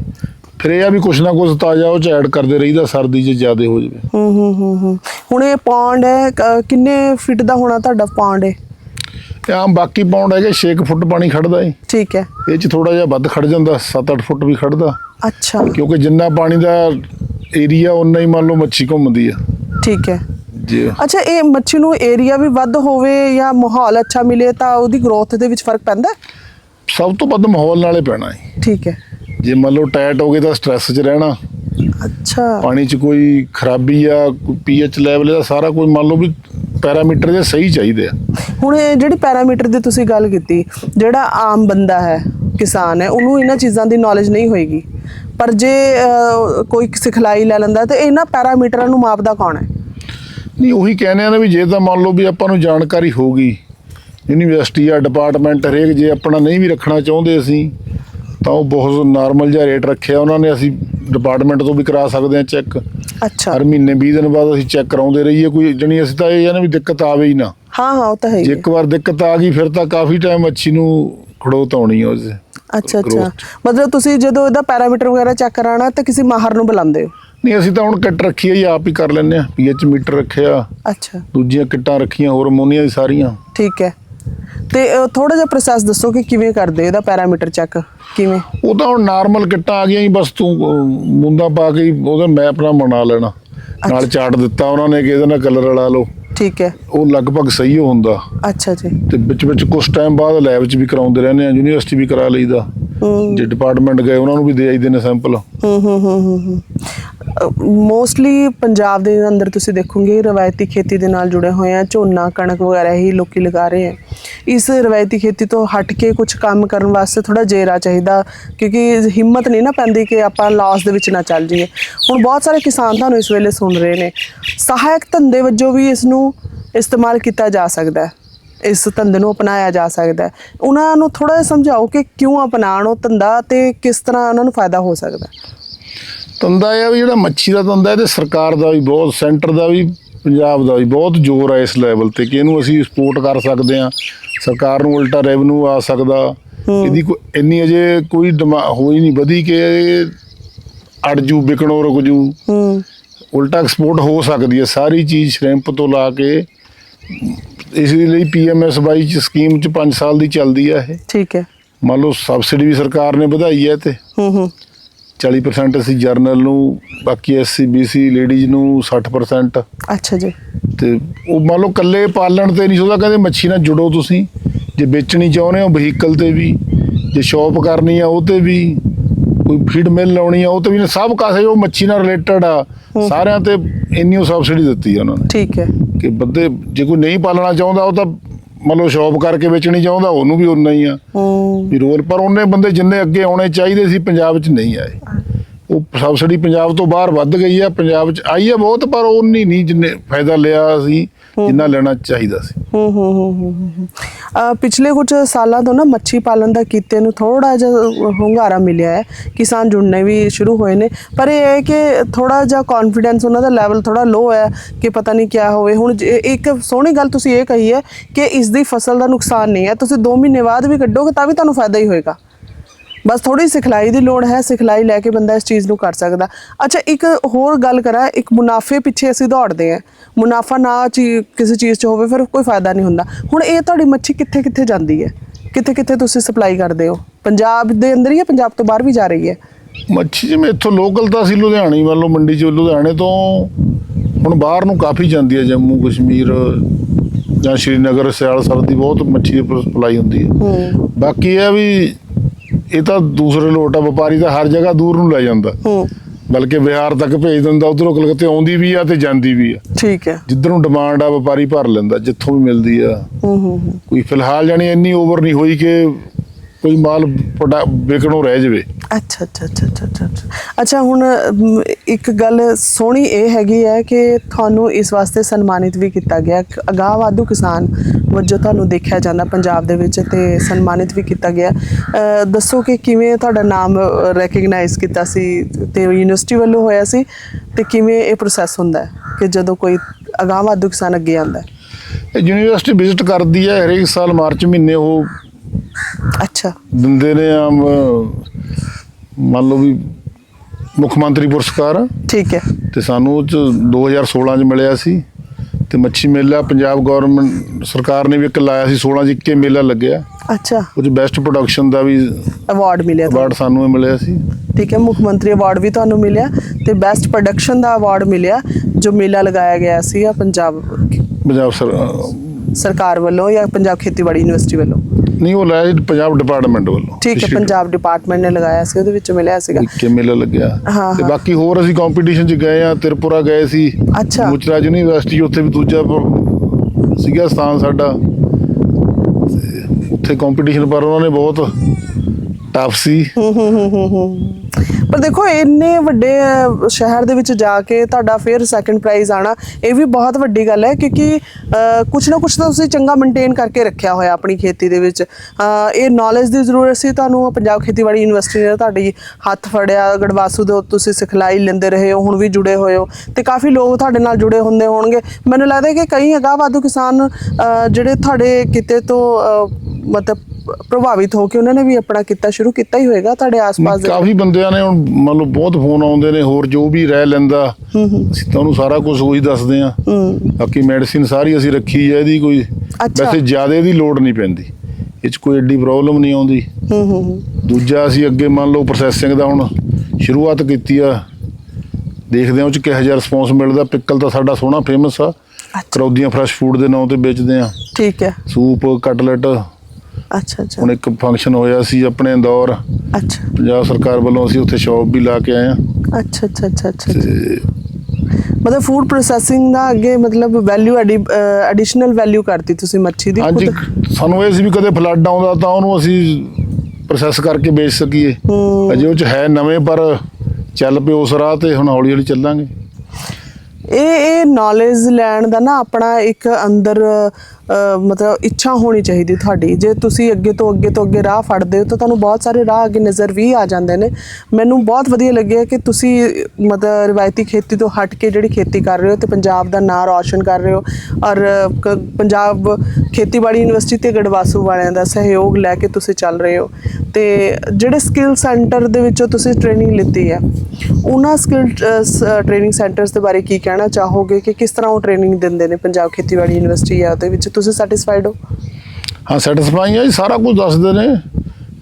ਫਿਰ ਇਹ ਆ ਵੀ ਕੁਛ ਨਾ ਕੁਛ ਤਾਜ਼ਾ ਉਹ ਚ ਐਡ ਕਰਦੇ ਰਹੀਦਾ ਸਰਦੀ 'ਚ ਜ਼ਿਆਦਾ ਹੋ ਜਾਵੇ। ਹੂੰ ਹੂੰ ਹੂੰ ਹੂੰ। ਹੁਣ ਇਹ ਪੌਂਡ ਹੈ ਕ- ਕਿੰਨੇ ਫਿਟ ਦਾ ਹੋਣਾ ਤੁਹਾਡਾ ਪੌਂਡ ਹੈ ਤੇ ਆਮ ਬਾਕੀ ਪਾਉਂਡ ਹੈਗੇ 6 ਫੁੱਟ ਪਾਣੀ ਖੜਦਾ ਏ। ਠੀਕ ਹੈ। ਇਹ ਚ ਥੋੜਾ ਜਿਹਾ ਵੱਧ ਖੜ ਜਾਂਦਾ 7-8 ਫੁੱਟ ਵੀ ਖੜਦਾ ਅੱਛਾ। ਕਿਉਂਕਿ ਜਿੰਨਾ ਪਾਣੀ ਦਾ ਏਰੀਆ ਉਨਾ ਹੀ ਮੰਨ ਲਓ ਮੱਛੀ ਘੁੰਮਦੀ ਆ। ਠੀਕ ਹੈ। ਜੇ। ਅੱਛਾ ਇਹ ਮੱਛੀ ਨੂੰ ਏਰੀਆ ਵੀ ਵੱਧ ਹੋਵੇ ਜਾਂ ਮਾਹੌਲ ਅੱਛਾ ਮਿਲੇ ਤਾਂ ਉਹਦੀ ਗਰੋਥ ਦੇ ਵਿੱਚ ਫ਼ਰਕ ਪੈਂਦਾ? ਸਭ ਤੋਂ ਵੱਧ ਮਾਹੌਲ ਨਾਲੇ ਪੈਣਾ ਹੈ। ਠੀਕ ਹੈ। ਜੇ ਮੰਨ ਲਓ ਟਾਈਟ ਹੋ ਗਏ ਤਾਂ ਸਟ੍ਰੈਸ 'ਚ ਰਹਿਣਾ। ਅੱਛਾ। ਪਾਣੀ 'ਚ ਕੋਈ ਖਰਾਬੀ ਆ ਕੋਈ ਪੀਐਚ ਲੈਵਲ ਦਾ ਸਾਰਾ ਕੋਈ ਮੰਨ ਲਓ ਵੀ ਪੈਰਾਮੀਟਰ ਦੇ ਸਹੀ ਚਾਹੀਦੇ ਆ। ਹੁਣ ਇਹ ਜਿਹੜੀ ਪੈਰਾਮੀਟਰ ਦੀ ਤੁਸੀਂ ਗੱਲ ਕੀਤੀ ਜਿਹੜਾ ਆਮ ਬੰਦਾ ਹੈ ਕਿਸਾਨ ਹੈ ਉਹਨੂੰ ਇਹਨਾਂ ਚੀਜ਼ਾਂ ਦੀ ਨੌਲੇਜ ਨਹੀਂ ਹੋਏਗੀ। ਪਰ ਜੇ ਕੋਈ ਸਿਖਲਾਈ ਲੈ ਲੈਂਦਾ ਤੇ ਇਹਨਾਂ ਪੈਰਾਮੀਟਰਾਂ ਨੂੰ ਮਾਪਦਾ ਕੌਣ ਹੈ? ਨਹੀਂ ਉਹੀ ਕਹਿੰਦੇ ਆ ਨਾ ਵੀ ਜੇ ਤਾਂ ਮੰਨ ਲਓ ਵੀ ਆਪਾਂ ਨੂੰ ਜਾਣਕਾਰੀ ਹੋਗੀ ਯੂਨੀਵਰਸਿਟੀ ਆ ਡਿਪਾਰਟਮੈਂਟ ਹਰੇਕ ਜੇ ਆਪਣਾ ਨਹੀਂ ਵੀ ਰੱਖਣਾ ਚਾਹੁੰਦੇ ਅਸੀਂ ਤਾਂ ਉਹ ਬਹੁਤ ਨਾਰਮਲ ਜਿਹਾ ਰੇਟ ਰੱਖਿਆ ਉਹਨਾਂ ਨੇ ਅਸੀਂ ਡਿਪਾਰਟਮੈਂਟ ਤੋਂ ਵੀ ਕਰਾ ਸਕਦੇ ਹਾਂ ਚੈੱਕ ਅੱਛਾ। ਹਰ ਮਹੀਨੇ 20 ਦਿਨ ਬਾਅਦ ਅਸੀਂ ਚੈੱਕ ਕਰਾਉਂਦੇ ਰਹੀਏ ਕੋਈ ਜਣੀ ਅਸੀਂ ਤਾਂ ਇਹ ਆ ਨਾ ਵੀ ਦਿੱਕਤ ਆਵੇ ਹੀ ਨਾ। ਹਾਂ ਹਾਂ ਉਹ ਤਾਂ ਹੈ ਹੀ ਜੇ ਹੈ। ਇੱਕ ਵਾਰ ਦਿੱਕਤ ਆ ਗਈ ਫਿਰ ਤਾਂ ਕਾਫੀ ਟਾਈਮ ਮੱਛੀ ਨੂੰ ਖੜੋਤ ਆਉਣੀ ਆ ਉਹਦੇ। ਅੱਛਾ ਅੱਛਾ। ਮਤਲਬ ਤੁਸੀਂ ਜਦੋਂ ਇਹਦਾ ਪੈਰਾਮੀਟਰ ਵਗੈਰਾ ਚੈੱਕ ਕਰਾਉਣਾ ਤਾਂ ਕਿਸੇ ਮਾਹਰ ਨੂੰ ਬੁਲਾਉਂਦੇ ਹੋ? ਨਹੀਂ ਅਸੀਂ ਤਾਂ ਹੁਣ ਕਿੱਟ ਰੱਖੀ ਆ ਜੀ ਆਪ ਹੀ ਕਰ ਲੈਂਦੇ ਆ। ਪੀਐਚ ਮੀਟਰ ਰੱਖਿਆ। ਅੱਛਾ। ਦੂਜੀਆਂ ਕਿੱਟਾਂ ਰੱਖੀਆਂ ਹੋਰ ਅਮੋਨੀਆ ਦੀ ਸਾਰੀਆਂ। ਠੀਕ ਹੈ। ਤੇ ਥੋੜਾ ਜਿਹਾ ਪ੍ਰੋਸੈਸ ਦੱਸੋ ਕਿ ਕਿਵੇਂ ਕਰਦੇ ਹੋ ਇਹਦਾ ਪੈਰਾਮੀਟਰ ਚੈੱਕ ਕਿਵੇਂ? ਉਹ ਤਾਂ ਹੁਣ ਨਾਰਮਲ ਕਿੱਟਾਂ ਆ ਗਈਆਂ ਜੀ ਬਸ ਤੂੰ ਮੁੰਦਾ ਪਾ ਕੇ ਹੀ ਉਹਦਾ ਮੈਪ ਨਾਲ ਬਣਾ ਲੈਣਾ। ਨਾਲ ਚਾਰਟ ਦਿੱਤਾ ਉਹਨਾਂ ਨੇ ਕਿ ਇਹਦੇ ਨਾਲ ਕਲਰ ਰਲਾ ਲਓ। ਠੀਕ ਹੈ। ਉਹ ਲਗਭਗ ਸਹੀ ਓ ਹੁੰਦਾ। ਅੱਛਾ ਜੀ। ਤੇ ਵਿੱਚ ਵਿੱਚ ਕੁਝ ਟਾਈਮ ਬਾਅਦ ਲੈਬ 'ਚ ਵੀ ਕਰਾਉਂਦੇ ਰਹਿੰਦੇ ਆ ਯੂਨੀਵਰਸਿਟੀ ਵੀ ਕਰਾ ਲਈਦਾ। ਜੇ ਡਿਪਾਰਟਮੈਂਟ ਗਏ ਉਹਨਾਂ ਨੂੰ ਵੀ ਦੇ ਆਈਦੇ ਨੇ ਸੈਂਪਲ ਹੂੰ ਹੂੰ ਹੂੰ ਹੂੰ ਹੂੰ। ਮੋਸਟਲੀ ਪੰਜਾਬ ਦੇ ਅੰਦਰ ਤੁਸੀਂ ਦੇਖੋਗੇ, ਰਵਾਇਤੀ ਖੇਤੀ ਦੇ ਨਾਲ ਜੁੜੇ ਹੋਏ ਆ, ਝੋਨਾ, ਕਣਕ ਵਗੈਰਾ ਹੀ ਲੋਕੀ ਲਗਾ ਰਹੇ ਆ। ਇਸ ਰਵਾਇਤੀ ਖੇਤੀ ਤੋਂ ਹਟ ਕੇ ਕੁਝ ਕੰਮ ਕਰਨ ਵਾਸਤੇ ਥੋੜਾ ਜੇਰਾ ਚਾਹੀਦਾ, ਕਿਉਂਕਿ ਹਿੰਮਤ ਨਹੀਂ ਨਾ ਪੈਂਦੀ ਕਿ ਆਪਾਂ ਲਾਸ ਦੇ ਵਿੱਚ ਨਾ ਚੱਲ ਜਾਈਏ। ਹੁਣ ਬਹੁਤ ਸਾਰੇ ਕਿਸਾਨ ਤੁਹਾਨੂੰ ਇਸ ਵੇਲੇ ਸੁਣ ਰਹੇ ਨੇ। ਸਹਾਇਕ ਧੰਦੇ ਵਜੋਂ ਵੀ ਇਸ ਨੂੰ ਇਸਤੇਮਾਲ ਕੀਤਾ ਜਾ ਸਕਦਾ ਹੈ। ਇਸ ਧੰਦੇ ਨੂੰ ਅਪਣਾਇਆ ਜਾ ਸਕਦਾ ਹੈ। ਉਹਨਾਂ ਨੂੰ ਥੋੜਾ ਜਿਹਾ ਸਮਝਾਓ ਕਿ ਕਿਉਂ ਅਪਣਾਉਣ ਉਹ ਧੰਦਾ ਤੇ ਕਿਸ ਤਰ੍ਹਾਂ ਉਹਨਾਂ ਨੂੰ ਫਾਇਦਾ ਹੋ ਸਕਦਾ ਹੈ। ਧੰਦਾ ਇਹ ਆ ਵੀ ਜਿਹੜਾ ਮੱਛੀ ਦਾ ਧੰਦਾ ਇਹਦੇ ਸਰਕਾਰ ਦਾ ਵੀ ਬਹੁਤ ਸੈਂਟਰ ਦਾ ਵੀ ਪੰਜਾਬ ਦਾ ਵੀ ਬਹੁਤ ਜ਼ੋਰ ਹੈ ਇਸ ਲੈਵਲ ਤੇ ਕਿ ਇਹਨੂੰ ਅਸੀਂ ਸਪੋਰਟ ਕਰ ਸਕਦੇ ਆ ਸਰਕਾਰ ਨੂੰ ਉਲਟਾ ਰੈਵਨਿਊ ਆ ਸਕਦਾ। ਇਹਦੀ ਕੋਈ ਇੰਨੀ ਅਜੇ ਕੋਈ ਹੋਈ ਨਹੀਂ ਵਧੀ ਕਿ ਇਹ ਅੜ ਜੂ ਵਿਕਣੋਂ ਰੁਕ ਜੂ। ਉਲਟਾ ਐਕਸਪੋਰਟ ਹੋ ਸਕਦੀ ਹੈ। ਸਾਰੀ ਚੀਜ਼ ਸ਼੍ਰਿੰਪ ਤੋਂ ਲਾ ਕੇ ਇਸ ਲਈ ਪੀਐਮਐਸ 22 ਚ ਸਕੀਮ ਚ 5 ਸਾਲ ਦੀ ਚੱਲਦੀ ਹੈ ਇਹ। ਠੀਕ ਹੈ। ਮੰਨ ਲਓ ਸਬਸਿਡੀ ਵੀ ਸਰਕਾਰ ਨੇ ਵਧਾਈ ਹੈ ਤੇ। ਹੂੰ ਹੂੰ। 40% ਅਸੀਂ ਜਰਨਲ ਨੂੰ ਬਾਕੀ ਐਸਸੀ ਬੀਸੀ ਲੇਡੀਜ਼ ਨੂੰ 60% ਅੱਛਾ ਜੀ। ਤੇ ਉਹ ਮੰਨ ਲਓ ਕੱਲੇ ਪਾਲਣ ਤੇ ਨਹੀਂ ਸੋਦਾ ਕਹਿੰਦੇ ਮੱਛੀ ਨਾਲ ਜੁੜੋ ਤੁਸੀਂ। ਜੇ ਵੇਚਣੀ ਚਾਹੁੰਦੇ ਹੋ ਵਹੀਕਲ ਤੇ ਵੀ ਜੇ ਸ਼ੌਪ ਕਰਨੀ ਆ ਉਹ ਤੇ ਵੀ ਕੋਈ ਫੀਡ ਮਿਲ ਲਾਉਣੀ ਆ ਉਹ ਤੇ ਵੀ ਸਭ ਕਾਸੇ ਉਹ ਮੱਛੀ ਨਾਲ ਰਿਲੇਟਡ ਆ। ਸਾਰਿਆਂ ਤੇ ਇੰਨੀ ਸਬਸਿਡੀ ਦਿੱਤੀ ਆ ਉਹਨਾਂ ਨੇ। ਠੀਕ ਹੈ। ਕਿ ਬੰਦੇ ਜੇ ਕੋਈ ਨਹੀਂ ਪਾਲਣਾ ਚਾਹੁੰਦਾ ਉਹ ਤਾਂ ਮੰਨ ਲਓ ਸ਼ੌਪ ਕਰਕੇ ਵੇਚਣੀ ਚਾਹੁੰਦਾ ਉਹਨੂੰ ਵੀ ਉਨਾ ਹੀ ਆ। ਵੀ ਰੋਲ ਪਰ ਉਹਨੇ ਬੰਦੇ ਜਿੰਨੇ ਅੱਗੇ ਆਉਣੇ ਚਾਹੀਦੇ ਸੀ ਪੰਜਾਬ 'ਚ ਨਹੀਂ ਆਏ। ਉਹ ਸਬਸਿਡੀ ਪੰਜਾਬ ਤੋਂ ਬਾਹਰ ਵੱਧ ਗਈ ਆ ਪੰਜਾਬ 'ਚ ਆਈ ਆ ਬਹੁਤ ਪਰ ਉਨੀ ਨਹੀਂ ਜਿੰਨੇ ਫਾਇਦਾ ਲਿਆ ਸੀ। ਜਿੰਨਾ ਲੈਣਾ ਚਾਹੀਦਾ ਸੀ। ਹੂੰ ਹੂੰ ਹੂੰ ਪਿਛਲੇ ਕੁਝ ਸਾਲਾਂ ਤੋਂ ਨਾ ਮੱਛੀ ਪਾਲਣ ਦਾ ਕੀਤੇ ਨੂੰ ਥੋੜਾ ਜਿਹਾ ਹੁੰਗਾਰਾ ਮਿਲਿਆ ਹੈ। ਕਿਸਾਨ ਜੁੜਨੇ ਵੀ ਸ਼ੁਰੂ ਹੋਏ ਨੇ। ਪਰ ਇਹ ਹੈ ਕਿ ਥੋੜਾ ਜਿਹਾ ਕੌਨਫੀਡੈਂਸ ਉਹਨਾਂ ਦਾ ਲੈਵਲ ਥੋੜਾ ਲੋ ਹੈ ਕਿ ਪਤਾ ਨਹੀਂ ਕਿਆ ਹੋਵੇ। ਹੁਣ ਜੇ- ਇੱਕ ਸੋਹਣੀ ਗੱਲ ਤੁਸੀਂ ਇਹ ਕਹੀ ਹੈ ਕਿ ਇਸ ਦੀ ਫਸਲ ਦਾ ਨੁਕਸਾਨ ਨਹੀਂ ਹੈ। ਤੁਸੀਂ 2 ਮਹੀਨੇ ਬਾਅਦ ਵੀ ਕੱਢੋਗੇ ਤਾਂ ਵੀ ਤੁਹਾਨੂੰ ਫਾਇਦਾ ਹੀ ਹੋਏਗਾ। ਬਸ ਥੋੜੀ ਸਿਖਲਾਈ ਦੀ ਲੋੜ ਹੈ ਸਿਖਲਾਈ ਲੈ ਕੇ ਬੰਦਾ ਇਸ ਚੀਜ਼ ਨੂੰ ਕਰ ਸਕਦਾ। ਅੱਛਾ ਇੱਕ ਹੋਰ ਗੱਲ ਕਰਾਂ ਇੱਕ ਮੁਨਾਫੇ ਪਿੱਛੇ ਅਸੀਂ ਦੌੜਦੇ ਆ ਮੁਨਾਫਾ ਨਾ ਕਿਸੇ ਚੀਜ਼ 'ਚ ਹੋਵੇ ਫਿਰ ਕੋਈ ਫਾਇਦਾ ਨਹੀਂ ਹੁੰਦਾ। ਹੁਣ ਇਹ ਤੁਹਾਡੀ ਮੱਛੀ ਕਿੱਥੇ ਕਿੱਥੇ ਜਾਂਦੀ ਹੈ? ਕਿੱਥੇ ਕਿੱਥੇ ਤੁਸੀਂ ਸਪਲਾਈ ਕਰਦੇ ਹੋ? ਪੰਜਾਬ ਦੇ ਅੰਦਰ ਹੀ ਜਾਂ ਪੰਜਾਬ ਤੋਂ ਬਾਹਰ ਵੀ ਜਾ ਰਹੀ ਹੈ? ਮੱਛੀ ਜਿਵੇਂ ਇੱਥੋਂ ਲੋਕਲ ਤਾਂ ਅਸੀਂ ਲੁਧਿਆਣੇ ਹੀ ਲਓ ਮੰਡੀ ਚ ਲੁਧਿਆਣੇ ਤੋਂ ਹੁਣ ਬਾਹਰ ਨੂੰ ਕਾਫੀ ਜਾਂਦੀ ਹੈ ਜੰਮੂ ਕਸ਼ਮੀਰ ਜਾਂ ਸ਼੍ਰੀਨਗਰ ਸਿਆਲਸਰ ਦੀ ਬਹੁਤ ਮੱਛੀ ਦੀ ਸਪਲਾਈ ਹੁੰਦੀ ਹੈ। ਬਾਕੀ ਇਹ ਵੀ ਇਹ ਤਾਂ ਦੂਸਰੇ ਲੋਟ ਆ ਵਪਾਰੀ ਤਾਂ ਹਰ ਜਗ੍ਹਾ ਦੂਰ ਨੂੰ ਲੈ ਜਾਂਦਾ। ਹੂੰ। ਬਲਕਿ ਬਿਹਾਰ ਤੱਕ ਭੇਜ ਦਿੰਦਾ ਉਧਰੋਂ ਕਲਕੱਤੇ ਆਉਂਦੀ ਵੀ ਆ ਤੇ ਜਾਂਦੀ ਵੀ ਆ। ਠੀਕ ਹੈ। ਜਿੱਧਰ ਡਿਮਾਂਡ ਆ ਵਪਾਰੀ ਭਰ ਲੈਂਦਾ ਜਿੱਥੋਂ ਵੀ ਮਿਲਦੀ ਆ। ਹੂੰ ਹੂੰ। ਕੋਈ ਫਿਲਹਾਲ ਜਾਨੀ ਇੰਨੀ ਓਵਰ ਨਹੀਂ ਹੋਈ ਕਿ ਕੋਈ ਮਾਲ ਪ੍ਰੋਡਕ- ਵਿਕਣੋਂ ਰਹਿ ਜਾਵੇ। ਅੱਛਾ ਅੱਛਾ ਅੱਛਾ ਅੱਛਾ ਅੱਛਾ ਅੱਛਾ। ਅੱਛਾ ਹੁਣ ਅਮ, ਇੱਕ ਗੱਲ ਸੋਹਣੀ ਇਹ ਹੈਗੀ ਹੈ ਕਿ ਤੁਹਾਨੂੰ ਇਸ ਵਾਸਤੇ ਸਨਮਾਨਿਤ ਵੀ ਕੀਤਾ ਗਿਆ। ਇੱਕ ਅਗਾਂਹ ਵਾਧੂ ਕਿਸਾਨ ਵਜੋਂ ਤੁਹਾਨੂੰ ਦੇਖਿਆ ਜਾਂਦਾ ਪੰਜਾਬ ਦੇ ਵਿੱਚ ਤੇ ਸਨਮਾਨਿਤ ਵੀ ਕੀਤਾ ਗਿਆ। ਅ, ਦੱਸੋ ਕਿ ਕਿਵੇਂ ਤੁਹਾਡਾ ਨਾਮ ਰੈਕਗਨਾਈਜ਼ ਕੀਤਾ ਸੀ ਤੇ ਯੂਨੀਵਰਸਿਟੀ ਵੱਲੋਂ ਹੋਇਆ ਸੀ ਤੇ ਕਿਵੇਂ ਇਹ ਪ੍ਰੋਸੈਸ ਹੁੰਦਾ ਹੈ ਕਿ ਜਦੋਂ ਕੋਈ ਅਗਾਂਹ ਵਾਧੂ ਕਿਸਾਨ ਅੱਗੇ ਆਉਂਦਾ ਹੈ? ਇਹ ਯੂਨੀਵਰਸਿਟੀ ਵਿਜ਼ਿਟ ਕਰਦੀ ਹੈ ਹਰੇਕ ਸਾਲ ਮਾਰਚ ਮਹੀਨੇ ਉਹ ਅੱਛਾ। ਦਿੰਦੇ ਨੇ ਆਮ ਮੰਨ ਲਓ ਵੀ ਮੁੱਖ ਮੰਤਰੀ ਪੁਰਸਕਾਰ। ਠੀਕ ਹੈ। ਤੇ ਸਾਨੂੰ ਉਹ ਚ 2016 ਚ ਮਿਲਿਆ ਸੀ। ਤੇ ਮੱਛੀ ਮੇਲਾ ਪੰਜਾਬ ਗਵਰਨਮੈਂਟ ਸਰਕਾਰ ਨੇ ਵੀ ਇੱਕ ਲਾਇਆ ਸੀ 16 ਚ ਇੱਕੇ ਮੇਲਾ ਲੱਗਿਆ। ਅੱਛਾ। ਉਹ ਚ ਬੈਸਟ ਪ੍ਰੋਡਕਸ਼ਨ ਦਾ ਵੀ ਅਵਾਰਡ ਮਿਲਿਆ ਅਵਾਰਡ ਸਾਨੂੰ ਹੀ ਮਿਲਿਆ ਸੀ। ਠੀਕ ਹੈ ਮੁੱਖ ਮੰਤਰੀ ਅਵਾਰਡ ਵੀ ਤੁਹਾਨੂੰ ਮਿਲਿਆ। ਤੇ ਬੈਸਟ ਪ੍ਰੋਡਕਸ਼ਨ ਦਾ ਅਵਾਰਡ ਮਿਲਿਆ ਜੋ ਮੇਲਾ ਲਗਾਇਆ ਗਿਆ ਸੀ ਪੰਜਾਬ ਪੰਜਾਬ ਸਰ ਸਰਕਾਰ ਵੱਲੋਂ ਜਾਂ ਪੰਜਾਬ ਖੇਤੀਬਾੜੀ ਯੂਨੀਵਰਸਿਟੀ ਵੱਲੋਂ। ਨਹੀਂ ਉਹ ਲਾਇਆ ਸੀ ਪੰਜਾਬ ਡਿਪਾਰਟਮੈਂਟ ਵੱਲੋਂ। ਠੀਕ ਹੈ ਪੰਜਾਬ ਡਿਪਾਰਟਮੈਂਟ ਨੇ ਲਗਾਇਆ ਸੀ ਉਹਦੇ ਵਿੱਚ ਮਿਲਿਆ ਸੀਗਾ। ਇੱਕੇ ਮੇਲਾ ਲੱਗਿਆ। ਹਾਂ, ਤੇ ਹਾਂ। ਬਾਕੀ ਹੋਰ ਅਸੀਂ ਕੰਪੀਟੀਸ਼ਨ ਚ ਗਏ ਆ ਤਿਰਪੁਰਾ ਗਏ ਸੀ ਅੱਛਾ। ਗੁਜਰਾਤ ਯੂਨੀਵਰਸਿਟੀ ਉੱਥੇ ਵੀ ਦੂਜਾ ਸੀਗਾ ਸਥਾਨ ਸਾਡਾ। ਉੱਥੇ ਕੰਪੀਟੀਸ਼ਨ ਪਰ ਉਹਨਾਂ ਨੇ ਬਹੁਤ ਟਫ ਸੀ। ਪਰ ਦੇਖੋ ਇੰਨੇ ਵੱਡੇ ਸ਼ਹਿਰ ਦੇ ਵਿੱਚ ਜਾ ਕੇ ਤੁਹਾਡਾ ਫਿਰ ਸੈਕੰਡ ਪ੍ਰਾਈਜ਼ ਆਣਾ ਇਹ ਵੀ ਬਹੁਤ ਵੱਡੀ ਗੱਲ ਹੈ ਕਿਉਂਕਿ ਅਹ, ਕੁਛ ਨਾ ਕੁਛ ਤਾਂ ਤੁਸੀਂ ਚੰਗਾ ਮੇਨਟੇਨ ਕਰਕੇ ਰੱਖਿਆ ਹੋਇਆ ਆਪਣੀ ਖੇਤੀ ਦੇ ਵਿੱਚ। ਇਹ ਨੌਲੇਜ ਦੀ ਜ਼ਰੂਰਤ ਸੀ ਤੁਹਾਨੂੰ ਪੰਜਾਬ ਖੇਤੀਬਾੜੀ ਯੂਨੀਵਰਸਿਟੀ ਨੇ ਤੁਹਾਡੀ ਹੱਥ ਫੜਿਆ ਗੜਵਾਸੂ ਦੇ ਤੁਸੀਂ ਸਿਖਲਾਈ ਲੈਂਦੇ ਰਹੇ ਹੋ ਹੁਣ ਵੀ ਜੁੜੇ ਹੋਏ ਹੋ ਤੇ ਕਾਫੀ ਲੋਕ ਤੁਹਾਡੇ ਨਾਲ ਜੁੜੇ ਹੁੰਦੇ ਹੋਣਗੇ। ਮੈਨੂੰ ਲੱਗਦਾ ਕਿ ਕਈ ਅਗਾਂਹ ਵਾਧੂ ਕਿਸਾਨ ਜਿਹੜੇ ਤੁਹਾਡੇ ਕਿਤੇ ਤੋਂ ਮਤਲਬ ਪ੍ਰਭਾਵਿਤ ਹੋ ਕੇ ਉਹਨਾਂ ਨੇ ਵੀ ਆਪਣਾ ਕਿੱਤਾ ਸ਼ੁਰੂ ਕੀਤਾ ਹੀ ਹੋਏਗਾ ਤੁਹਾਡੇ ਆਸ-ਪਾਸ ਦੇ ਕਾਫੀ ਬੰਦਿਆਂ ਨੇ ਹੁਣ ਮੰਨ ਲਓ ਬਹੁਤ ਫੋਨ ਆਉਂਦੇ ਨੇ ਹੋਰ ਜੋ ਵੀ ਰਹਿ ਲੈਂਦਾ ਅਸੀਂ ਤਾਂ ਉਹਨੂੰ ਸਾਰਾ ਕੁਝ ਉਹੀ ਦੱਸਦੇ ਆ ਬਾਕੀ ਮੈਡੀਸਿਨ ਸਾਰੀ ਅਸੀਂ ਰੱਖੀ ਹੈ ਇਹਦੀ ਕੋਈ। ਵੈਸੇ ਜ਼ਿਆਦਾ ਇਹਦੀ ਲੋਡ ਨਹੀਂ ਪੈਂਦੀ। ਇਹ ਚ ਕੋਈ ਐਡੀ ਪ੍ਰੋਬਲਮ ਨਹੀਂ ਆਉਂਦੀ। ਹੂੰ ਹੂੰ ਦੂਜਾ ਅਸੀਂ ਅੱਗੇ ਮੰਨ ਲਓ ਪ੍ਰੋਸੈਸਿੰਗ ਦਾ ਹੁਣ ਸ਼ੁਰੂਆਤ ਕੀਤੀ ਆ। ਦੇਖਦੇ ਹਾਂ ਉਹ ਚ ਕਿਹੋ ਜਿਹਾ ਰਿਸਪੌਂਸ ਮਿਲਦਾ। ਪਿੱਕਲ ਤਾਂ ਸਾਡਾ ਸੋਹਣਾ ਫੇਮਸ ਆ। ਕਰੌਦੀਆਂ ਫਰੈਸ਼ ਫੂਡ ਦੇ ਨਾਂ ਤੇ ਵੇਚਦੇ ਆ ਠੀਕ ਹੈ। ਸੂਪ ਕਟਲਟ ਅੱਛਾ ਅੱਛਾ। ਹੁਣ ਇੱਕ ਫੰਕਸ਼ਨ ਹੋਇਆ ਸੀ ਆਪਣੇ ਇੰਦੌਰ ਅੱਛਾ। ਪੰਜਾਬ ਸਰਕਾਰ ਵੱਲੋਂ ਅਸੀਂ ਉੱਥੇ ਸ਼ਾਪ ਵੀ ਲਾ ਕੇ ਆਏ ਆ ਅੱਛਾ ਅੱਛਾ ਅੱਛਾ ਅੱਛਾ। ਮਤਲਬ ਫੂਡ ਪ੍ਰੋਸੈਸਿੰਗ ਦਾ ਅੱਗੇ ਮਤਲਬ ਵੈਲਿਊ ਐਡੀਸ਼ਨਲ ਵੈਲਿਊ ਕਰਤੀ ਤੁਸੀਂ ਮੱਛੀ ਦੀ ਹਾਂਜੀ ਸਾਨੂੰ ਇਹ ਸੀ ਵੀ ਕਦੇ ਫਲੱਡ ਆਉਂਦਾ ਤਾਂ ਉਹਨੂੰ ਅਸੀਂ ਪ੍ਰੋਸੈਸ ਕਰਕੇ ਵੇਚ ਸਕੀਏ। ਅਜੇ ਉਹ ਚ ਹੈ ਨਵੇਂ ਪਰ ਚੱਲ ਪਏ ਉਸ ਰਾਹ ਤੇ ਹੁਣ ਹੌਲੀ ਹੌਲੀ ਚੱਲਾਂਗੇ। ਇਹ ਇਹ ਨੌਲੇਜ ਲੈਣ ਦਾ ਨਾ ਆਪਣਾ ਇੱਕ ਅੰਦਰ ਮਤਲਬ ਇੱਛਾ ਹੋਣੀ ਚਾਹੀਦੀ ਤੁਹਾਡੀ। ਜੇ ਤੁਸੀਂ ਅੱਗੇ ਤੋਂ ਅੱਗੇ ਤੋਂ ਅੱਗੇ ਰਾਹ ਫੜਦੇ ਹੋ ਤਾਂ ਤੁਹਾਨੂੰ ਬਹੁਤ ਸਾਰੇ ਰਾਹ ਅੱਗੇ ਨਜ਼ਰ ਵੀ ਆ ਜਾਂਦੇ ਨੇ। ਮੈਨੂੰ ਬਹੁਤ ਵਧੀਆ ਲੱਗਿਆ ਕਿ ਤੁਸੀਂ, ਮਤਲਬ ਰਿਵਾਇਤੀ ਖੇਤੀ ਤੋਂ ਹਟ ਕੇ ਜਿਹੜੀ ਖੇਤੀ ਕਰ ਰਹੇ ਹੋ ਤੇ ਪੰਜਾਬ ਦਾ ਨਾਂ ਰੌਸ਼ਨ ਕਰ ਰਹੇ ਹੋ ਔਰ ਪੰਜਾਬ ਖੇਤੀਬਾੜੀ ਯੂਨੀਵਰਸਿਟੀ ਤੇ ਗੜਵਾਸੂ ਵਾਲਿਆਂ ਦਾ ਸਹਿਯੋਗ ਲੈ ਕੇ ਤੁਸੀਂ ਚੱਲ ਰਹੇ ਹੋ। ਤੇ ਜਿਹੜੇ ਸਕਿੱਲ ਸੈਂਟਰ ਦੇ ਵਿੱਚੋਂ ਤੁਸੀਂ ਟ੍ਰੇਨਿੰਗ ਲਿੱਤੀ ਹੈ, ਉਹਨਾਂ ਸਕਿੱਲ ਟ੍ਰੇਨਿੰਗ ਸੈਂਟਰਸ ਦੇ ਬਾਰੇ ਕੀ ਕਹਿਣਾ ਚਾਹੋਗੇ ਕਿ ਕਿਸ ਤਰ੍ਹਾਂ ਉਹ ਟ੍ਰੇਨਿੰਗ ਦਿੰਦੇ ਨੇ ਪੰਜਾਬ ਖੇਤੀਬਾੜੀ ਯੂਨੀਵਰਸਿਟੀ ਆ ਉਹਦੇ ਵਿੱਚ? ਤੁਸੀਂ ਸੈਟੀਸਫਾਈਡ ਹੋ? ਹਾਂ ਸੈਟੀਸਫਾਈਂਗ ਆ ਜੀ ਸਾਰਾ ਕੁਝ ਦੱਸਦੇ ਨੇ।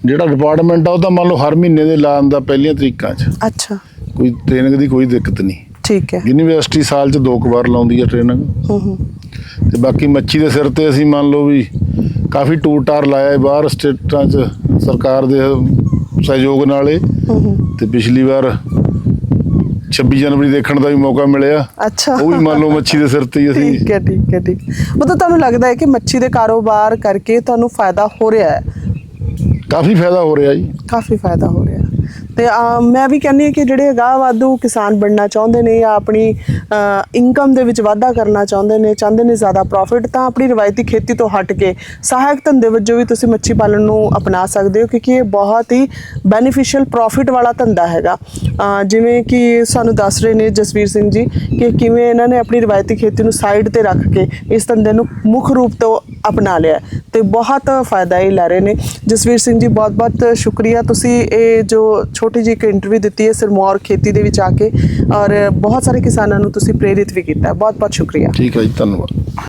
ਜਿਹੜਾ ਡਿਪਾਰਟਮੈਂਟ ਆ ਉਹ ਤਾਂ ਮੰਨ ਲਓ ਹਰ ਮਹੀਨੇ ਦੇ ਲਾਉਣ ਦਾ ਪਹਿਲੀਆਂ ਤਰੀਕਾਂ 'ਚ। ਅੱਛਾ। ਕੋਈ ਟ੍ਰੇਨਿੰਗ ਦੀ ਕੋਈ ਦਿੱਕਤ ਨਹੀਂ। ਠੀਕ ਹੈ। ਯੂਨੀਵਰਸਿਟੀ ਸਾਲ 'ਚ ਦੋ ਕੁ ਵਾਰ ਲਾਉਂਦੀ ਆ ਟ੍ਰੇਨਿੰਗ ਹੂੰ ਹੂੰ। ਤੇ ਬਾਕੀ ਮੱਛੀ ਦੇ ਸਿਰ ਤੇ ਅਸੀਂ ਮੰਨ ਲਓ ਵੀ ਕਾਫੀ ਟੂਰ ਟਾਰ ਲਾਇਆ ਹੈ ਬਾਹਰ ਸਟੇਟਾਂ 'ਚ ਸਰਕਾਰ ਦੇ ਸਹਿਯੋਗ ਨਾਲ। ਇਹ ਹੂੰ ਹੂੰ। ਤੇ ਪਿਛਲੀ ਵਾਰ 26 ਜਨਵਰੀ ਦੇਖਣ ਦਾ ਵੀ ਮੌਕਾ ਮਿਲਿਆ। ਅੱਛਾ। ਉਹ ਵੀ ਮੰਨ ਲਓ ਮੱਛੀ ਦੇ ਸਿਰ ਤੇ ਹੀ ਅਸੀਂ। ਠੀਕ ਹੈ ਠੀਕ ਹੈ ਠੀਕ। ਮਤਲਬ ਤੁਹਾਨੂੰ ਲੱਗਦਾ ਹੈ ਕਿ ਮੱਛੀ ਦੇ ਕਾਰੋਬਾਰ ਕਰਕੇ ਤੁਹਾਨੂੰ ਫਾਇਦਾ ਹੋ ਰਿਹਾ ਹੈ? ਕਾਫੀ ਫਾਇਦਾ ਹੋ ਰਿਹਾ ਜੀ। ਕਾਫੀ ਫਾਇਦਾ ਹੋ ਰਿਹਾ ਤੇ ਮੈਂ ਵੀ ਕਹਿੰਦੀ ਹਾਂ ਕਿ ਜਿਹੜੇ ਅਗਾਹ ਵਾਧੂ ਕਿਸਾਨ ਬਣਨਾ ਚਾਹੁੰਦੇ ਨੇ ਜਾਂ ਆਪਣੀ ਇਨਕਮ ਦੇ ਵਿੱਚ ਵਾਧਾ ਕਰਨਾ ਚਾਹੁੰਦੇ ਨੇ ਚਾਹੁੰਦੇ ਨੇ ਜ਼ਿਆਦਾ ਪ੍ਰੋਫਿਟ ਤਾਂ ਆਪਣੀ ਰਵਾਇਤੀ ਖੇਤੀ ਤੋਂ ਹਟ ਕੇ ਸਹਾਇਕ ਧੰਦੇ ਵਜੋਂ ਵੀ ਤੁਸੀਂ ਮੱਛੀ ਪਾਲਣ ਨੂੰ ਅਪਣਾ ਸਕਦੇ ਹੋ, ਕਿਉਂਕਿ ਇਹ ਬਹੁਤ ਹੀ ਬੈਨੀਫੀਸ਼ੀਅਲ ਪ੍ਰੋਫਿਟ ਵਾਲਾ ਧੰਦਾ ਹੈਗਾ। ਜਿਵੇਂ ਕਿ ਸਾਨੂੰ ਦੱਸ ਰਹੇ ਨੇ ਜਸਵੀਰ ਸਿੰਘ ਜੀ ਕਿ ਕਿਵੇਂ ਇਹਨਾਂ ਨੇ ਆਪਣੀ ਰਵਾਇਤੀ ਖੇਤੀ ਨੂੰ ਸਾਈਡ ਤੇ ਰੱਖ ਕੇ ਇਸ ਧੰਦੇ ਨੂੰ ਮੁੱਖ ਰੂਪ ਤੋਂ ਅਪਣਾ ਲਿਆ ਹੈ ਤੇ ਬਹੁਤ ਫਾਇਦਾ ਇਹ ਲੈ ਰਹੇ ਨੇ। ਜਸਵੀਰ ਸਿੰਘ ਜੀ ਬਹੁਤ ਬਹੁਤ ਸ਼ੁਕਰੀਆ। ਤੁਸੀਂ ਇਹ ਜੋ ਛੋਟੀ ਜਿਹੀ ਇੱਕ ਇੰਟਰਵਿਊ ਦਿੱਤੀ ਹੈ ਸਿਰਮੌਰ ਖੇਤੀ ਦੇ ਵਿੱਚ ਆ ਕੇ ਔਰ ਬਹੁਤ ਸਾਰੇ ਕਿਸਾਨਾਂ ਨੂੰ ਤੁਸੀਂ ਪ੍ਰੇਰਿਤ ਵੀ ਕੀਤਾ। ਬਹੁਤ ਬਹੁਤ ਸ਼ੁਕਰੀਆ। ਠੀਕ ਹੈ ਜੀ, ਧੰਨਵਾਦ।